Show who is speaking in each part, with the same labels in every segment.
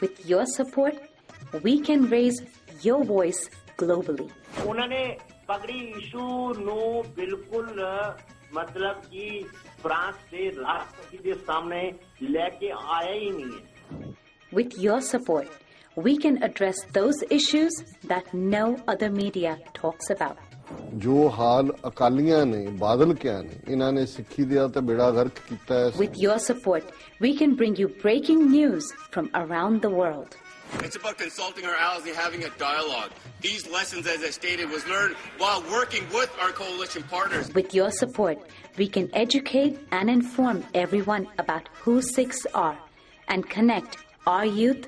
Speaker 1: With your support, we can raise your voice globally.
Speaker 2: उन्होंने पगड़ी issue no बिल्कुल मतलब कि फ्रांस से राष्ट्रपति के सामने लेके आया ही नहीं है
Speaker 1: With your support, we can address those issues that no other media talks about.
Speaker 3: ਜੋ ਹਾਲ ਅਕਾਲੀਆਂ ਨੇ ਬਾਦਲ ਕਿਆ ਨੇ ਇਹਨਾਂ ਨੇ ਸਿੱਖੀ ਦਾ ਤੇ ਬੇੜਾ ਗਰਕ ਕੀਤਾ ਹੈ
Speaker 1: With your support, we can bring you breaking news from around the world.
Speaker 4: It's about consulting our allies and having a dialogue. These lessons, as I stated, was learned while working with our coalition partners.
Speaker 1: With your support, we can educate and inform everyone about who Sikhs are and connect our youth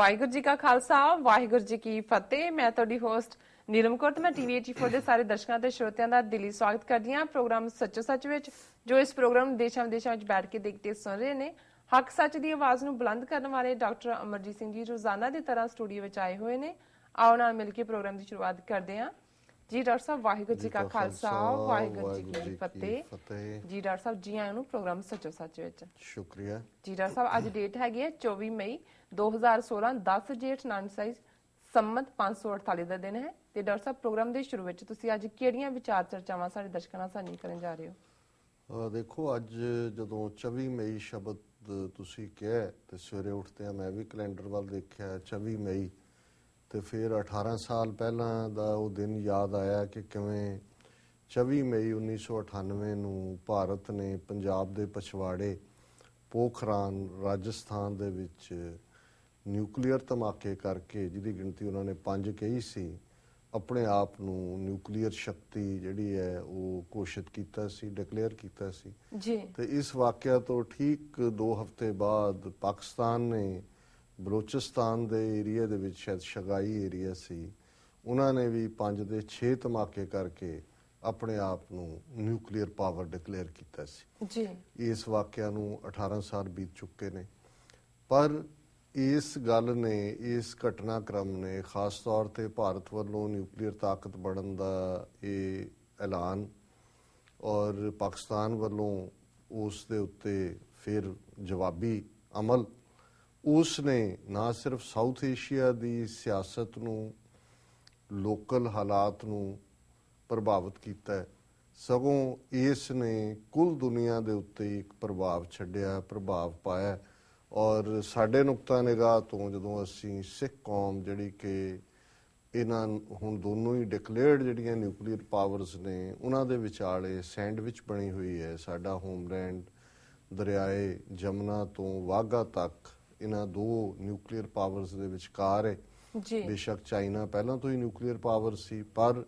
Speaker 5: Waheguru ji ਕਾ ਖਾਲਸਾ ਵਾਹਿਗੁਰੂ ਜੀ ਕੀ ਫਤਿਹ। ਮੈਂ ਤੁਹਾਡੀ host Neelam Kaur ਤੇ ਮੈਂ TV 84 ਦੇ ਸਾਰੇ ਦਰਸ਼ਕਾਂ ਤੇ ਸਰੋਤਿਆਂ ਦਾ ਦਿਲੀ ਸਵਾਗਤ ਕਰਦੀ ਹਾਂ। ਪ੍ਰੋਗਰਾਮ ਸੱਚੋ ਸੱਚ ਵਿੱਚ ਜੋ ਇਸ ਪ੍ਰੋਗਰਾਮ ਨੂੰ ਦੇਸ਼ਾਂ ਵਿਦੇਸ਼ਾਂ ਵਿੱਚ ਬੈਠ ਕੇ ਦੇਖਦੇ ਸੁਣ ਰਹੇ ਨੇ ਹੱਕ ਸੱਚ ਦੀ ਆਵਾਜ਼ ਨੂੰ ਬੁਲੰਦ ਕਰਨ ਵਾਲੇ ਡਾਕਟਰ ਅਮਰਜੀਤ ਸਿੰਘ ਜੀ ਰੋਜ਼ਾਨਾ ਦੀ ਤਰ੍ਹਾਂ ਸਟੂਡੀਓ ਵਿੱਚ ਆਏ ਹੋਏ ਨੇ। ਆਓ ਨਾਲ ਮਿਲ ਕੇ ਪ੍ਰੋਗਰਾਮ ਦੀ ਸ਼ੁਰੂਆਤ ਕਰਦੇ ਹਾਂ। ਜੀ ਡਾਕਟਰ ਸਾਹਿਬ ਵਾਹਿਗੁਰੂ ਜੀ ਕਾ ਖਾਲਸਾ ਵਾਹਿਗੁਰੂ ਜੀ ਕੀ ਫਤਿਹ।
Speaker 3: ਫਤਿਹ।
Speaker 5: ਜੀ ਡਾਕਟਰ ਸਾਹਿਬ ਜੀ ਆਇਆਂ ਨੂੰ ਪ੍ਰੋਗਰਾਮ ਸੱਚੋ ਸੱਚ ਵਿੱਚ।
Speaker 3: ਸ਼ੁਕਰੀਆ।
Speaker 5: ਜੀ ਡਾਕਟਰ ਸਾਹਿਬ ਅੱਜ ਡੇਟ ਹੈਗੀ ਹੈ 24 ਮਈ। 2016 10 ਜੇਠ 96 ਸੰਮਤ 548 ਦਾ ਦਿਨ ਹੈ ਤੇ ਡਾਕਟਰ ਸਾਹਿਬ, ਪ੍ਰੋਗਰਾਮ ਦੇ ਸ਼ੁਰੂ ਵਿੱਚ ਤੁਸੀਂ ਅੱਜ ਕਿਹੜੀਆਂ ਵਿਚਾਰ ਚਰਚਾਵਾਂ ਸਾਡੇ ਦਰਸ਼ਕਾਂ ਨਾਲ ਸਾਂਝੀ ਕਰਨ ਜਾ ਰਹੇ ਹੋ?
Speaker 3: ਦੇਖੋ, ਅੱਜ ਜਦੋਂ 24 ਮਈ ਸ਼ਬਦ ਤੁਸੀਂ ਕਿਹਾ ਤੇ ਸਵੇਰੇ ਉੱਠਦੇ ਆ ਮੈਂ ਵੀ ਕੈਲੰਡਰ ਵੱਲ ਦੇਖਿਆ 24 ਮਈ ਤੇ ਫਿਰ 18 ਸਾਲ ਪਹਿਲਾਂ ਦਾ ਉਹ ਦਿਨ ਯਾਦ ਆਇਆ ਕਿ ਕਿਵੇਂ 24 ਮਈ 1998 ਨੂੰ ਭਾਰਤ ਨੇ ਪੰਜਾਬ ਦੇ ਪਛਵਾੜੇ ਪੋਖਰਾਨ ਰਾਜਸਥਾਨ ਦੇ ਵਿੱਚ ਨਿਊਕਲੀਅਰ ਧਮਾਕੇ ਕਰਕੇ ਜਿਹਦੀ ਗਿਣਤੀ ਉਹਨਾਂ ਨੇ 5 ਕਹੀ ਸੀ ਆਪਣੇ ਆਪ ਨੂੰ ਨਿਊਕਲੀਅਰ ਸ਼ਕਤੀ ਜਿਹੜੀ ਹੈ ਉਹ ਘੋਸ਼ਿਤ ਕੀਤਾ ਸੀ ਡਿਕਲੇਅਰ ਕੀਤਾ ਸੀ।
Speaker 5: ਜੀ।
Speaker 3: ਤੇ ਇਸ ਵਾਕਿਆ ਤੋਂ ਠੀਕ 2 ਹਫ਼ਤੇ ਬਾਅਦ ਪਾਕਿਸਤਾਨ ਨੇ ਬਲੋਚਿਸਤਾਨ ਦੇ ਏਰੀਆ ਦੇ ਵਿੱਚ ਸ਼ਾਇਦ ਸ਼ਗਾਈ ਏਰੀਆ ਸੀ ਉਹਨਾਂ ਨੇ ਵੀ 5 ਦੇ 6 ਧਮਾਕੇ ਕਰਕੇ ਆਪਣੇ ਆਪ ਨੂੰ ਨਿਊਕਲੀਅਰ ਪਾਵਰ ਡਿਕਲੇਅਰ ਕੀਤਾ ਸੀ।
Speaker 5: ਜੀ।
Speaker 3: ਇਸ ਵਾਕਿਆ ਨੂੰ 18 ਸਾਲ ਬੀਤ ਚੁੱਕੇ ਨੇ। ਪਰ ਇਸ ਗੱਲ ਨੇ, ਇਸ ਘਟਨਾਕ੍ਰਮ ਨੇ ਖਾਸ ਤੌਰ ਤੇ ਭਾਰਤ ਵੱਲੋਂ ਨਿਊਕਲੀਅਰ ਤਾਕਤ ਬਣਨ ਦਾ ਇਹ ਐਲਾਨ ਔਰ ਪਾਕਿਸਤਾਨ ਵੱਲੋਂ ਉਸ ਦੇ ਉੱਤੇ ਫਿਰ ਜਵਾਬੀ ਅਮਲ, ਉਸ ਨੇ ਨਾ ਸਿਰਫ ਸਾਊਥ ਏਸ਼ੀਆ ਦੀ ਸਿਆਸਤ ਨੂੰ, ਲੋਕਲ ਹਾਲਾਤ ਨੂੰ ਪ੍ਰਭਾਵਿਤ ਕੀਤਾ ਸਗੋਂ ਇਸ ਨੇ ਕੁੱਲ ਦੁਨੀਆ ਦੇ ਉੱਤੇ ਇੱਕ ਪ੍ਰਭਾਵ ਛੱਡਿਆ, ਪ੍ਰਭਾਵ ਪਾਇਆ ਔਰ ਸਾਡੇ ਨੁਕਤਾ ਨਿਗਾਹ ਤੋਂ ਜਦੋਂ ਅਸੀਂ ਸਿੱਖ ਕੌਮ ਜਿਹੜੀ ਕਿ ਇਹਨਾਂ ਹੁਣ ਦੋਨੋਂ ਹੀ ਡਿਕਲੇਅਰਡ ਜਿਹੜੀਆਂ ਨਿਊਕਲੀਅਰ ਪਾਵਰਸ ਨੇ ਉਹਨਾਂ ਦੇ ਵਿਚਾਲੇ ਸੈਂਡਵਿਚ ਬਣੀ ਹੋਈ ਹੈ ਸਾਡਾ ਹੋਮਲੈਂਡ ਦਰਿਆਏ ਜਮਨਾ ਤੋਂ ਵਾਗਾ ਤੱਕ। ਇਹਨਾਂ ਦੋ ਨਿਊਕਲੀਅਰ ਪਾਵਰਸ ਦੇ ਵਿਚਕਾਰ ਹੈ।
Speaker 5: ਜੀ।
Speaker 3: ਬੇਸ਼ੱਕ ਚਾਈਨਾ ਪਹਿਲਾਂ ਤੋਂ ਹੀ ਨਿਊਕਲੀਅਰ ਪਾਵਰ ਸੀ ਪਰ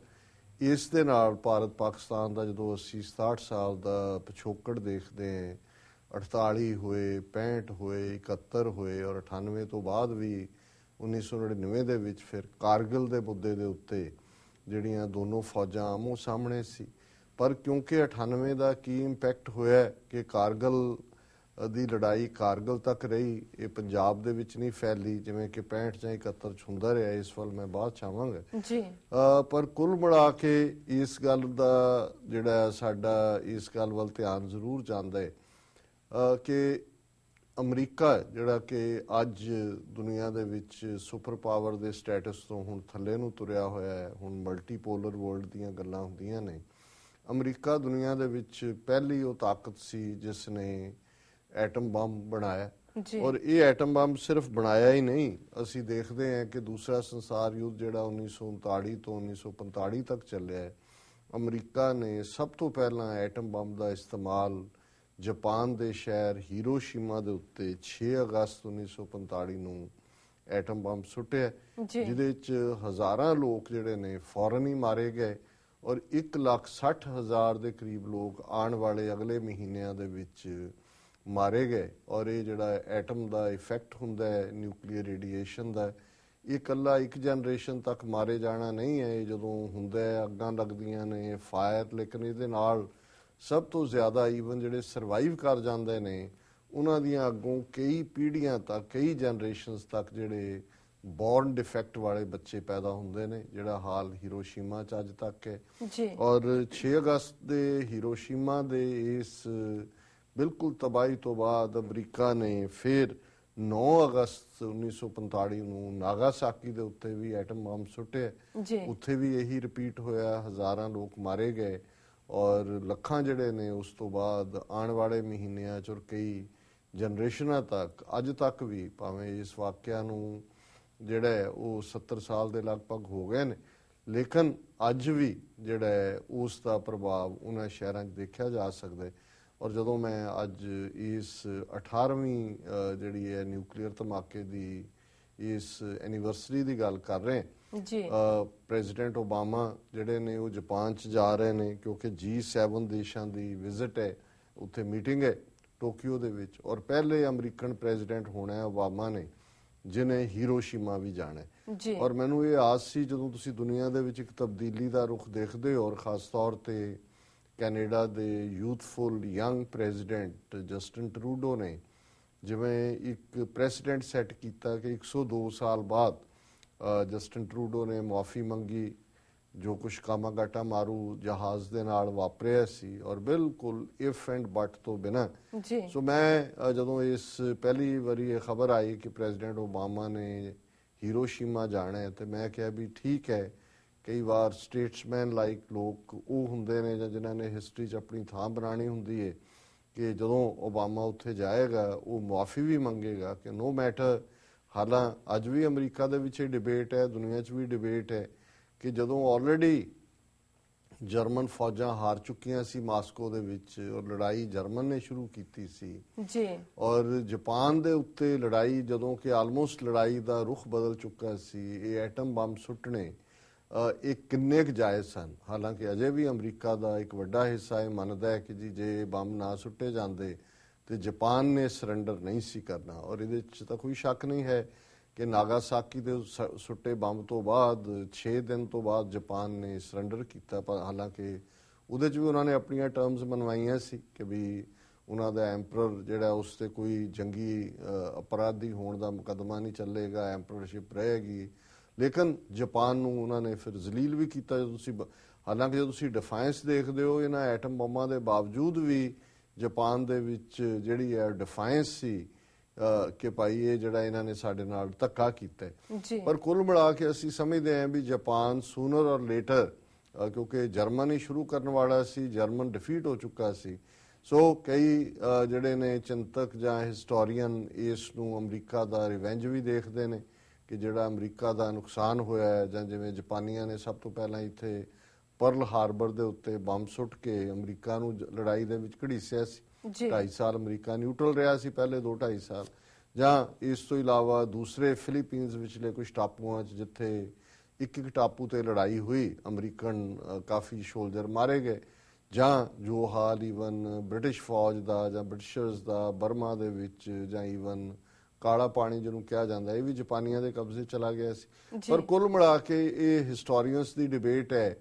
Speaker 3: ਇਸ ਦੇ ਨਾਲ ਭਾਰਤ ਪਾਕਿਸਤਾਨ ਦਾ ਜਦੋਂ 80 67 ਸਾਲ ਦਾ ਪਿਛੋਕੜ ਦੇਖਦੇ ਹਾਂ 48 ਹੋਏ 65 ਹੋਏ 71 ਹੋਏ ਔਰ 98 ਤੋਂ ਬਾਅਦ ਵੀ 1999 ਦੇ ਵਿੱਚ ਫਿਰ ਕਾਰਗਿਲ ਦੇ ਮੁੱਦੇ ਦੇ ਉੱਤੇ ਜਿਹੜੀਆਂ ਦੋਨੋਂ ਫੌਜਾਂ ਆਮੋ ਸਾਹਮਣੇ ਸੀ। ਪਰ ਕਿਉਂਕਿ 98 ਦਾ ਕੀ ਇੰਪੈਕਟ ਹੋਇਆ ਕਿ ਕਾਰਗਿਲ ਦੀ ਲੜਾਈ ਕਾਰਗਿਲ ਤੱਕ ਰਹੀ ਇਹ ਪੰਜਾਬ ਦੇ ਵਿੱਚ ਨਹੀਂ ਫੈਲੀ ਜਿਵੇਂ ਕਿ 65 ਜਾਂ 71 ਚ ਹੁੰਦਾ ਰਿਹਾ ਇਸ ਵੱਲ ਮੈਂ ਬਾਅਦ ਚਾਹਾਂਗਾ
Speaker 5: ਜੀ।
Speaker 3: ਪਰ ਕੁੱਲ ਮਿਲਾ ਕੇ ਇਸ ਗੱਲ ਦਾ ਜਿਹੜਾ ਸਾਡਾ ਇਸ ਗੱਲ ਵੱਲ ਧਿਆਨ ਜ਼ਰੂਰ ਜਾਂਦਾ ਹੈ ਕਿ ਅਮਰੀਕਾ ਜਿਹੜਾ ਕਿ ਅੱਜ ਦੁਨੀਆ ਦੇ ਵਿੱਚ ਸੁਪਰ ਪਾਵਰ ਦੇ ਸਟੇਟਸ ਤੋਂ ਹੁਣ ਥੱਲੇ ਨੂੰ ਤੁਰਿਆ ਹੋਇਆ ਹੈ ਹੁਣ ਮਲਟੀਪੋਲਰ ਵਰਲਡ ਦੀਆਂ ਗੱਲਾਂ ਹੁੰਦੀਆਂ ਨੇ। ਅਮਰੀਕਾ ਦੁਨੀਆ ਦੇ ਵਿੱਚ ਪਹਿਲੀ ਉਹ ਤਾਕਤ ਸੀ ਜਿਸ ਨੇ ਐਟਮ ਬੰਬ ਬਣਾਇਆ। ਔਰ ਇਹ ਐਟਮ ਬੰਬ ਸਿਰਫ ਬਣਾਇਆ ਹੀ ਨਹੀਂ ਅਸੀਂ ਦੇਖਦੇ ਹਾਂ ਕਿ ਦੂਸਰਾ ਸੰਸਾਰ ਯੁੱਧ ਜਿਹੜਾ 1939 ਤੋਂ 1945 ਤੱਕ ਚੱਲਿਆ ਹੈ ਅਮਰੀਕਾ ਨੇ ਸਭ ਤੋਂ ਪਹਿਲਾਂ ਐਟਮ ਬੰਬ ਦਾ ਇਸਤੇਮਾਲ ਜਾਪਾਨ ਦੇ ਸ਼ਹਿਰ ਹੀਰੋਸ਼ੀਮਾ ਦੇ ਉੱਤੇ 6 ਅਗਸਤ 1945 ਨੂੰ ਐਟਮ ਬੰਬ ਸੁੱਟਿਆ। ਜਿਹਦੇ ਵਿੱਚ ਹਜ਼ਾਰਾਂ ਲੋਕ ਜਿਹੜੇ ਨੇ ਫੌਰਨ ਹੀ ਮਾਰੇ ਗਏ ਔਰ 1 ਲੱਖ 60 ਹਜ਼ਾਰ ਦੇ ਕਰੀਬ ਲੋਕ ਆਉਣ ਵਾਲੇ ਅਗਲੇ ਮਹੀਨਿਆਂ ਦੇ ਵਿੱਚ ਮਾਰੇ ਗਏ ਔਰ ਇਹ ਜਿਹੜਾ ਐਟਮ ਦਾ ਇਫੈਕਟ ਹੁੰਦਾ ਹੈ ਨਿਊਕਲੀਅਰ ਰੇਡੀਏਸ਼ਨ ਦਾ ਇਹ ਕੱਲਾ ਇੱਕ ਜਨਰੇਸ਼ਨ ਤੱਕ ਮਾਰੇ ਜਾਣਾ ਨਹੀਂ ਹੈ ਇਹ ਜਦੋਂ ਹੁੰਦਾ ਹੈ ਅੱਗਾਂ ਲੱਗਦੀਆਂ ਨੇ ਫਾਇਰ ਲੇਕਿਨ ਇਹਦੇ ਨਾਲ ਸਭ ਤੋਂ ਜ਼ਿਆਦਾ ਈਵਨ ਜਿਹੜੇ ਸਰਵਾਈਵ ਕਰ ਜਾਂਦੇ ਨੇ ਉਹਨਾਂ ਦੀਆਂ ਅੱਗੋਂ ਕਈ ਪੀੜ੍ਹੀਆਂ ਤੱਕ ਕਈ ਜਨਰੇਸ਼ਨਸ ਤੱਕ ਜਿਹੜੇ ਬੌਰਨ ਡਿਫੈਕਟ ਵਾਲੇ ਬੱਚੇ ਪੈਦਾ ਹੁੰਦੇ ਨੇ ਜਿਹੜਾ ਹਾਲ ਹੀਰੋਸ਼ੀਮਾ ਚ ਅੱਜ ਤੱਕ ਹੈ।
Speaker 5: ਜੀ।
Speaker 3: ਔਰ 6 ਅਗਸਤ ਦੇ ਹੀਰੋਸ਼ੀਮਾ ਦੇ ਇਸ ਬਿਲਕੁਲ ਤਬਾਹੀ ਤੋਂ ਬਾਅਦ ਅਮਰੀਕਾ ਨੇ ਫਿਰ 9 ਅਗਸਤ 1945 ਨੂੰ ਨਾਗਾਸਾਕੀ ਦੇ ਉੱਤੇ ਵੀ ਐਟਮ ਬੰਬ ਸੁੱਟਿਆ।
Speaker 5: ਜੀ।
Speaker 3: ਉੱਥੇ ਵੀ ਇਹੀ ਰਿਪੀਟ ਹੋਇਆ ਹਜ਼ਾਰਾਂ ਲੋਕ ਮਾਰੇ ਗਏ। ਔਰ ਲੱਖਾਂ ਜਿਹੜੇ ਨੇ ਉਸ ਤੋਂ ਬਾਅਦ ਆਉਣ ਵਾਲੇ ਮਹੀਨਿਆਂ ਚ ਔਰ ਕਈ ਜਨਰੇਸ਼ਨਾਂ ਤੱਕ, ਅੱਜ ਤੱਕ ਵੀ ਭਾਵੇਂ ਇਸ ਵਾਕਿਆ ਨੂੰ ਜਿਹੜਾ ਉਹ 70 ਸਾਲ ਦੇ ਲਗਭਗ ਹੋ ਗਏ ਨੇ, ਲੇਕਿਨ ਅੱਜ ਵੀ ਜਿਹੜਾ ਹੈ ਉਸ ਦਾ ਪ੍ਰਭਾਵ ਉਹਨਾਂ ਸ਼ਹਿਰਾਂ 'ਚ ਦੇਖਿਆ ਜਾ ਸਕਦਾ ਹੈ। ਔਰ ਜਦੋਂ ਮੈਂ ਅੱਜ ਇਸ 18ਵੀਂ ਜਿਹੜੀ ਹੈ ਨਿਊਕਲੀਅਰ ਧਮਾਕੇ ਦੀ ਇਸ ਐਨੀਵਰਸਰੀ ਦੀ ਗੱਲ ਕਰ ਰਹੇ ਹਾਂ
Speaker 5: ਜੀ।
Speaker 3: ਪ੍ਰੈਜ਼ੀਡੈਂਟ ਓਬਾਮਾ ਜਿਹੜੇ ਨੇ ਉਹ ਜਾਪਾਨ ਚ ਜਾ ਰਹੇ ਨੇ ਕਿਉਂਕਿ G7 ਦੇਸ਼ਾਂ ਦੀ ਵਿਜ਼ਿਟ ਹੈ ਉੱਥੇ ਮੀਟਿੰਗ ਹੈ ਟੋਕੀਓ ਦੇ ਵਿੱਚ। ਔਰ ਪਹਿਲੇ ਅਮਰੀਕਨ ਪ੍ਰੈਜ਼ੀਡੈਂਟ ਹੋਣਾ ਹੈ ਓਬਾਮਾ ਨੇ ਜਿਨੇ ਹੀਰੋਸ਼ੀਮਾ ਵੀ ਜਾਣਾ ਹੈ। ਔਰ ਮੈਨੂੰ ਇਹ ਆਸ ਸੀ ਜਦੋਂ ਤੁਸੀਂ ਦੁਨੀਆ ਦੇ ਵਿੱਚ ਇੱਕ ਤਬਦੀਲੀ ਦਾ ਰੁਖ ਦੇਖਦੇ ਹੋ ਔਰ ਖਾਸ ਤੌਰ ਤੇ ਕੈਨੇਡਾ ਦੇ youthful young president Justin Trudeau ਨੇ ਜਿਵੇਂ ਇੱਕ ਪ੍ਰੈਸੀਡੈਂਟ ਸੈੱਟ ਕੀਤਾ ਕਿ 102 ਸਾਲ ਬਾਅਦ ਜਸਟਨ ਟਰੂਡੋ ਨੇ ਮਾਫੀ ਮੰਗੀ ਜੋ ਕੁਝ ਕਾਮਾਗਾਟਾ ਮਾਰੂ ਜਹਾਜ਼ ਦੇ ਨਾਲ ਵਾਪਰਿਆ ਸੀ ਔਰ ਬਿਲਕੁਲ ਇਫ ਐਂਡ ਬਟ ਤੋਂ ਬਿਨਾਂ।
Speaker 5: ਜੀ।
Speaker 3: ਸੋ ਮੈਂ ਜਦੋਂ ਇਸ ਪਹਿਲੀ ਵਾਰੀ ਇਹ ਖਬਰ ਆਈ ਕਿ ਪ੍ਰੈਜ਼ੀਡੈਂਟ ਓਬਾਮਾ ਨੇ ਹੀਰੋਸ਼ੀਮਾ ਜਾਣਾ ਹੈ ਤੇ ਮੈਂ ਕਿਹਾ ਵੀ ਠੀਕ ਹੈ ਕਈ ਵਾਰ ਸਟੇਟਸਮੈਨ ਲਾਈਕ ਲੋਕ ਉਹ ਹੁੰਦੇ ਨੇ ਜਾਂ ਜਿਨ੍ਹਾਂ ਨੇ ਹਿਸਟਰੀ 'ਚ ਆਪਣੀ ਥਾਂ ਬਣਾਣੀ ਹੁੰਦੀ ਹੈ ਕਿ ਜਦੋਂ ਓਬਾਮਾ ਉੱਥੇ ਜਾਏਗਾ ਉਹ ਮਾਫੀ ਵੀ ਮੰਗੇਗਾ ਕਿ ਨੋ ਮੈਟਰ ਹਾਲਾਂ ਅੱਜ ਵੀ ਅਮਰੀਕਾ ਦੇ ਵਿੱਚ ਇਹ ਡਿਬੇਟ ਹੈ ਦੁਨੀਆ 'ਚ ਵੀ ਡਿਬੇਟ ਹੈ ਕਿ ਜਦੋਂ ਆਲਰੇਡੀ ਜਰਮਨ ਫੌਜਾਂ ਹਾਰ ਚੁੱਕੀਆਂ ਸੀ ਮਾਸਕੋ ਦੇ ਵਿੱਚ ਔਰ ਲੜਾਈ ਜਰਮਨ ਨੇ ਸ਼ੁਰੂ ਕੀਤੀ ਸੀ।
Speaker 5: ਜੀ।
Speaker 3: ਔਰ ਜਾਪਾਨ ਦੇ ਉੱਤੇ ਲੜਾਈ ਜਦੋਂ ਕਿ ਆਲਮੋਸਟ ਲੜਾਈ ਦਾ ਰੁਖ ਬਦਲ ਚੁੱਕਾ ਸੀ ਇਹ ਐਟਮ ਬੰਬ ਸੁੱਟਣੇ ਇਹ ਕਿੰਨੇ ਕੁ ਜਾਇਜ਼ ਸਨ? ਹਾਲਾਂਕਿ ਅਜੇ ਵੀ ਅਮਰੀਕਾ ਦਾ ਇੱਕ ਵੱਡਾ ਹਿੱਸਾ ਇਹ ਮੰਨਦਾ ਹੈ ਕਿ ਜੀ ਜੇ ਬੰਬ ਨਾ ਸੁੱਟੇ ਜਾਂਦੇ ਤੇ ਜਾਪਾਨ ਨੇ ਸਰੈਂਡਰ ਨਹੀਂ ਸੀ ਕਰਨਾ ਔਰ ਇਹਦੇ ਵਿੱਚ ਤਾਂ ਕੋਈ ਸ਼ੱਕ ਨਹੀਂ ਹੈ ਕਿ ਨਾਗਾਸਾਕੀ ਦੇ ਸ- ਸੁੱਟੇ ਬੰਬ ਤੋਂ ਬਾਅਦ 6 ਦਿਨ ਤੋਂ ਬਾਅਦ ਜਾਪਾਨ ਨੇ ਸਰੈਂਡਰ ਕੀਤਾ, ਪਰ ਹਾਲਾਂਕਿ ਉਹਦੇ 'ਚ ਵੀ ਉਹਨਾਂ ਨੇ ਆਪਣੀਆਂ ਟਰਮਸ ਮਨਵਾਈਆਂ ਸੀ ਕਿ ਵੀ ਉਹਨਾਂ ਦਾ ਐਮਪਰਰ ਜਿਹੜਾ ਉਸ ਤੇ ਕੋਈ ਜੰਗੀ ਅਪਰਾਧੀ ਹੋਣ ਦਾ ਮੁਕੱਦਮਾ ਨਹੀਂ ਚੱਲੇਗਾ ਐਮਪਰਰਸ਼ਿਪ ਰਹੇਗੀ। ਲੇਕਿਨ ਜਾਪਾਨ ਨੂੰ ਉਹਨਾਂ ਨੇ ਫਿਰ ਜ਼ਲੀਲ ਵੀ ਕੀਤਾ ਜਦੋਂ ਤੁਸੀਂ ਬ- ਹਾਲਾਂਕਿ ਜਦੋਂ ਤੁਸੀਂ ਡਿਫਾਈਂਸ ਦੇਖਦੇ ਹੋ, ਇਹਨਾਂ ਐਟਮ ਬੰਬਾਂ ਦੇ ਬਾਵਜੂਦ ਵੀ ਜਾਪਾਨ ਦੇ ਵਿੱਚ ਜਿਹੜੀ ਹੈ ਡਿਫਾਈਂਸ ਸੀ ਕਿ ਭਾਈ ਇਹ ਜਿਹੜਾ ਇਹਨਾਂ ਨੇ ਸਾਡੇ ਨਾਲ ਧੱਕਾ ਕੀਤਾ ਪਰ ਕੁੱਲ ਮਿਲਾ ਕੇ ਅਸੀਂ ਸਮਝਦੇ ਹਾਂ ਵੀ ਜਾਪਾਨ ਸੂਨਰ ਔਰ ਲੇਟਰ ਕਿਉਂਕਿ ਜਰਮਨ ਸ਼ੁਰੂ ਕਰਨ ਵਾਲਾ ਸੀ ਜਰਮਨ ਡਿਫੀਟ ਹੋ ਚੁੱਕਾ ਸੀ। ਸੋ ਕਈ ਜਿਹੜੇ ਨੇ ਚਿੰਤਕ ਜਾਂ ਹਿਸਟੋਰੀਅਨ ਇਸ ਨੂੰ ਅਮਰੀਕਾ ਦਾ ਰਿਵੈਂਜ ਵੀ ਦੇਖਦੇ ਨੇ ਕਿ ਜਿਹੜਾ ਅਮਰੀਕਾ ਦਾ ਨੁਕਸਾਨ ਹੋਇਆ ਹੈ ਜਾਂ ਜਿਵੇਂ ਜਾਪਾਨੀਆਂ ਨੇ ਸਭ ਤੋਂ ਪਹਿਲਾਂ ਇੱਥੇ ਪਰਲ ਹਾਰਬਰ ਦੇ ਉੱਤੇ ਬੰਬ ਸੁੱਟ ਕੇ ਅਮਰੀਕਾ ਨੂੰ ਲੜਾਈ ਦੇ ਵਿੱਚ ਘੜੀਸਿਆ ਸੀ।
Speaker 5: ਜੀ।
Speaker 3: 2.5 ਸਾਲ ਅਮਰੀਕਾ ਨਿਊਟਰਲ ਰਿਹਾ ਸੀ ਪਹਿਲੇ 2 2.5 ਸਾਲ। ਜਾਂ ਇਸ ਤੋਂ ਇਲਾਵਾ ਦੂਸਰੇ ਫਿਲੀਪੀਨਜ਼ ਵਿਚਲੇ ਕੁਝ ਟਾਪੂਆਂ 'ਚ ਜਿੱਥੇ ਇੱਕ ਇੱਕ ਟਾਪੂ ਤੇ ਲੜਾਈ ਹੋਈ ਅਮਰੀਕਨ ਕਾਫੀ ਸ਼ੋਲਜਰ ਮਾਰੇ ਗਏ। ਜਾਂ ਜੋ ਹਾਲ ਈਵਨ ਬ੍ਰਿਟਿਸ਼ ਫੌਜ ਦਾ ਜਾਂ ਬ੍ਰਿਟਿਸ਼ਰਸ ਦਾ ਬਰਮਾ ਦੇ ਵਿੱਚ ਜਾਂ ਈਵਨ ਕਾਲਾ ਪਾਣੀ ਜਿਹਨੂੰ ਕਿਹਾ ਜਾਂਦਾ ਇਹ ਵੀ ਜਾਪਾਨੀਆਂ ਦੇ ਕਬਜ਼ੇ ਚਲਾ ਗਿਆ ਸੀ। ਪਰ ਕੁੱਲ ਮਿਲਾ ਕੇ ਇਹ ਹਿਸਟੋਰੀਅਨਸ ਦੀ ਡਿਬੇਟ ਹੈ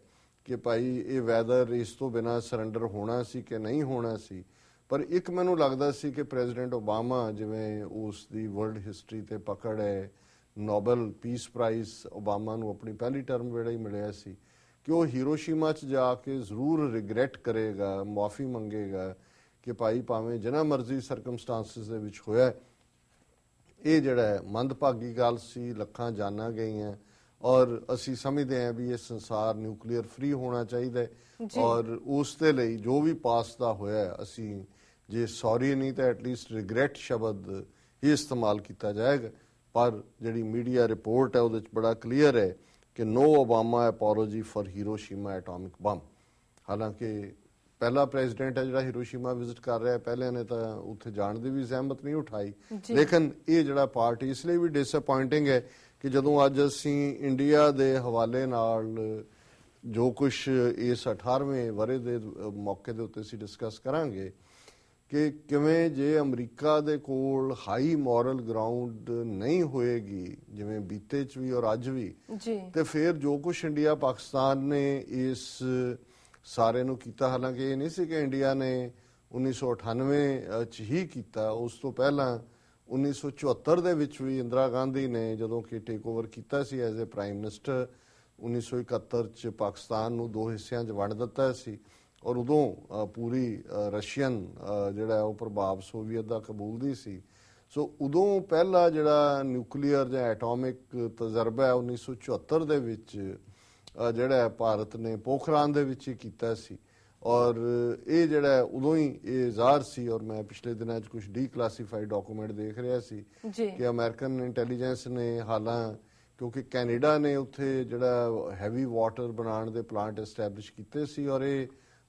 Speaker 3: ਕਿ ਭਾਈ ਇਹ ਵੈਦਰ ਇਸ ਤੋਂ ਬਿਨਾ ਸਰੈਂਡਰ ਹੋਣਾ ਸੀ ਕਿ ਨਹੀਂ ਹੋਣਾ ਸੀ? ਪਰ ਇੱਕ ਮੈਨੂੰ ਲੱਗਦਾ ਸੀ ਕਿ ਪ੍ਰੈਜ਼ੀਡੈਂਟ ਓਬਾਮਾ ਜਿਵੇਂ ਉਸ ਦੀ ਵਰਲਡ ਹਿਸਟਰੀ ਤੇ ਪਕੜ ਹੈ ਨੋਬਲ ਪੀਸ ਪ੍ਰਾਈਜ਼ ਓਬਾਮਾ ਨੂੰ ਆਪਣੀ ਪਹਿਲੀ ਟਰਮ ਵੇਲੇ ਹੀ ਮਿਲਿਆ ਸੀ ਕਿ ਉਹ ਹੀਰੋਸ਼ੀਮਾ 'ਚ ਜਾ ਕੇ ਜ਼ਰੂਰ ਰਿਗਰੈਟ ਕਰੇਗਾ ਮਾਫੀ ਮੰਗੇਗਾ ਕਿ ਭਾਈ ਭਾਵੇਂ ਜਿੰਨਾ ਮਰਜ਼ੀ ਸਰਕਮਸਟੈਂਸਸ ਦੇ ਵਿੱਚ ਹੋਇਆ, ਇਹ ਜਿਹੜਾ ਮੰਦਭਾਗੀ ਗੱਲ ਸੀ, ਲੱਖਾਂ ਜਾਨਾਂ ਗਈਆਂ। ਔਰ ਅਸੀਂ ਸਮਝਦੇ ਹਾਂ ਵੀ ਇਹ ਸੰਸਾਰ ਨਿਊਕਲੀਅਰ ਫ੍ਰੀ ਹੋਣਾ ਚਾਹੀਦਾ ਹੈ ਔਰ ਉਸ ਦੇ ਲਈ ਜੋ ਵੀ ਪਾਸ ਦਾ ਹੋਇਆ ਅਸੀਂ ਜੇ ਸੌਰੀ ਨਹੀਂ ਤਾਂ ਐਟਲੀਸਟ ਰਿਗਰੈਟ ਸ਼ਬਦ ਹੀ ਇਸਤੇਮਾਲ ਕੀਤਾ ਜਾਏਗਾ। ਪਰ ਜਿਹੜੀ ਮੀਡੀਆ ਰਿਪੋਰਟ ਹੈ ਉਹਦੇ ਵਿੱਚ ਬੜਾ ਕਲੀਅਰ ਹੈ ਕਿ no Obama apology for Hiroshima atomic bomb ਹਾਲਾਂਕਿ ਪਹਿਲਾ ਪ੍ਰੈਜ਼ੀਡੈਂਟ ਹੈ ਜਿਹੜਾ ਹੀਰੋਸ਼ੀਮਾ ਵਿਜ਼ਿਟ ਕਰ ਰਿਹਾ ਹੈ ਪਹਿਲਿਆਂ ਨੇ ਤਾਂ ਉੱਥੇ ਜਾਣ ਦੀ ਵੀ ਜ਼ਹਿਮਤ ਨਹੀਂ ਉਠਾਈ। ਲੇਕਿਨ ਇਹ ਜਿਹੜਾ ਪਾਰਟੀ ਇਸ ਲਈ ਵੀ ਡਿਸਪਾਇੰਟਿੰਗ ਹੈ ਕਿ ਜਦੋਂ ਅੱਜ ਅਸੀਂ ਇੰਡੀਆ ਦੇ ਹਵਾਲੇ ਨਾਲ ਜੋ ਕੁਝ ਇਸ 18ਵੇਂ ਵਰੇ ਦੇ ਮੌਕੇ ਦੇ ਉੱਤੇ ਅਸੀਂ ਡਿਸਕਸ ਕਰਾਂਗੇ ਕਿ ਕਿਵੇਂ ਜੇ ਅਮਰੀਕਾ ਦੇ ਕੋਲ ਹਾਈ ਮੋਰਲ ਗਰਾਊਂਡ ਨਹੀਂ ਹੋਏਗੀ ਜਿਵੇਂ ਬੀਤੇ ਚ ਵੀ ਔਰ ਅੱਜ ਵੀ
Speaker 5: ਜੀ।
Speaker 3: ਤੇ ਫਿਰ ਜੋ ਕੁਝ ਇੰਡੀਆ ਪਾਕਿਸਤਾਨ ਨੇ ਇਸ ਸਾਰੇ ਨੂੰ ਕੀਤਾ ਹਾਲਾਂਕਿ ਇਹ ਨਹੀਂ ਸੀ ਕਿ ਇੰਡੀਆ ਨੇ 1998 ਚ ਹੀ ਕੀਤਾ ਉਸ ਤੋਂ ਪਹਿਲਾਂ 1974 ਦੇ ਵਿੱਚ ਵੀ ਇੰਦਰਾ ਗਾਂਧੀ ਨੇ ਜਦੋਂ ਕਿ ਟੇਕ ਓਵਰ ਕੀਤਾ ਸੀ ਐਜ਼ ਅ ਪ੍ਰਾਈਮ ਮਿਨਿਸਟਰ 1971 ਚ ਪਾਕਿਸਤਾਨ ਨੂੰ ਦੋ ਹਿੱਸਿਆਂ 'ਚ ਵੰਡ ਦਿੱਤਾ ਸੀ ਔਰ ਉਦੋਂ ਪੂਰੀ ਰਸ਼ੀਅਨ ਜਿਹੜਾ ਉਹ ਪ੍ਰਭਾਵ ਸੋਵੀਅਤ ਦਾ ਕਬੂਲ ਦੀ ਸੀ। ਸੋ ਉਦੋਂ ਪਹਿਲਾ ਜਿਹੜਾ ਨਿਊਕਲੀਅਰ ਜਾਂ ਐਟੋਮਿਕ ਤਜਰਬਾ ਹੈ 1974 ਦੇ ਵਿੱਚ ਜਿਹੜਾ ਭਾਰਤ ਨੇ ਪੋਖਰਾਨ ਦੇ ਵਿੱਚ ਹੀ ਕੀਤਾ ਸੀ। ਔਰ ਇਹ ਜਿਹੜਾ ਉਦੋਂ ਹੀ ਇਹ ਜ਼ਾਹਰ ਸੀ ਔਰ ਮੈਂ ਪਿਛਲੇ ਦਿਨਾਂ 'ਚ ਕੁਝ ਡੀਕਲਾਸੀਫਾਈਡ ਡਾਕੂਮੈਂਟ ਦੇਖ ਰਿਹਾ ਸੀ ਕਿ ਅਮਰੀਕਨ ਇੰਟੈਲੀਜੈਂਸ ਨੇ ਹਾਲਾਂ ਕਿਉਂਕਿ ਕੈਨੇਡਾ ਨੇ ਉੱਥੇ ਜਿਹੜਾ ਹੈਵੀ ਵਾਟਰ ਬਣਾਉਣ ਦੇ ਪਲਾਂਟ ਐਸਟੈਬਲਿਸ਼ ਕੀਤੇ ਸੀ ਔਰ ਇਹ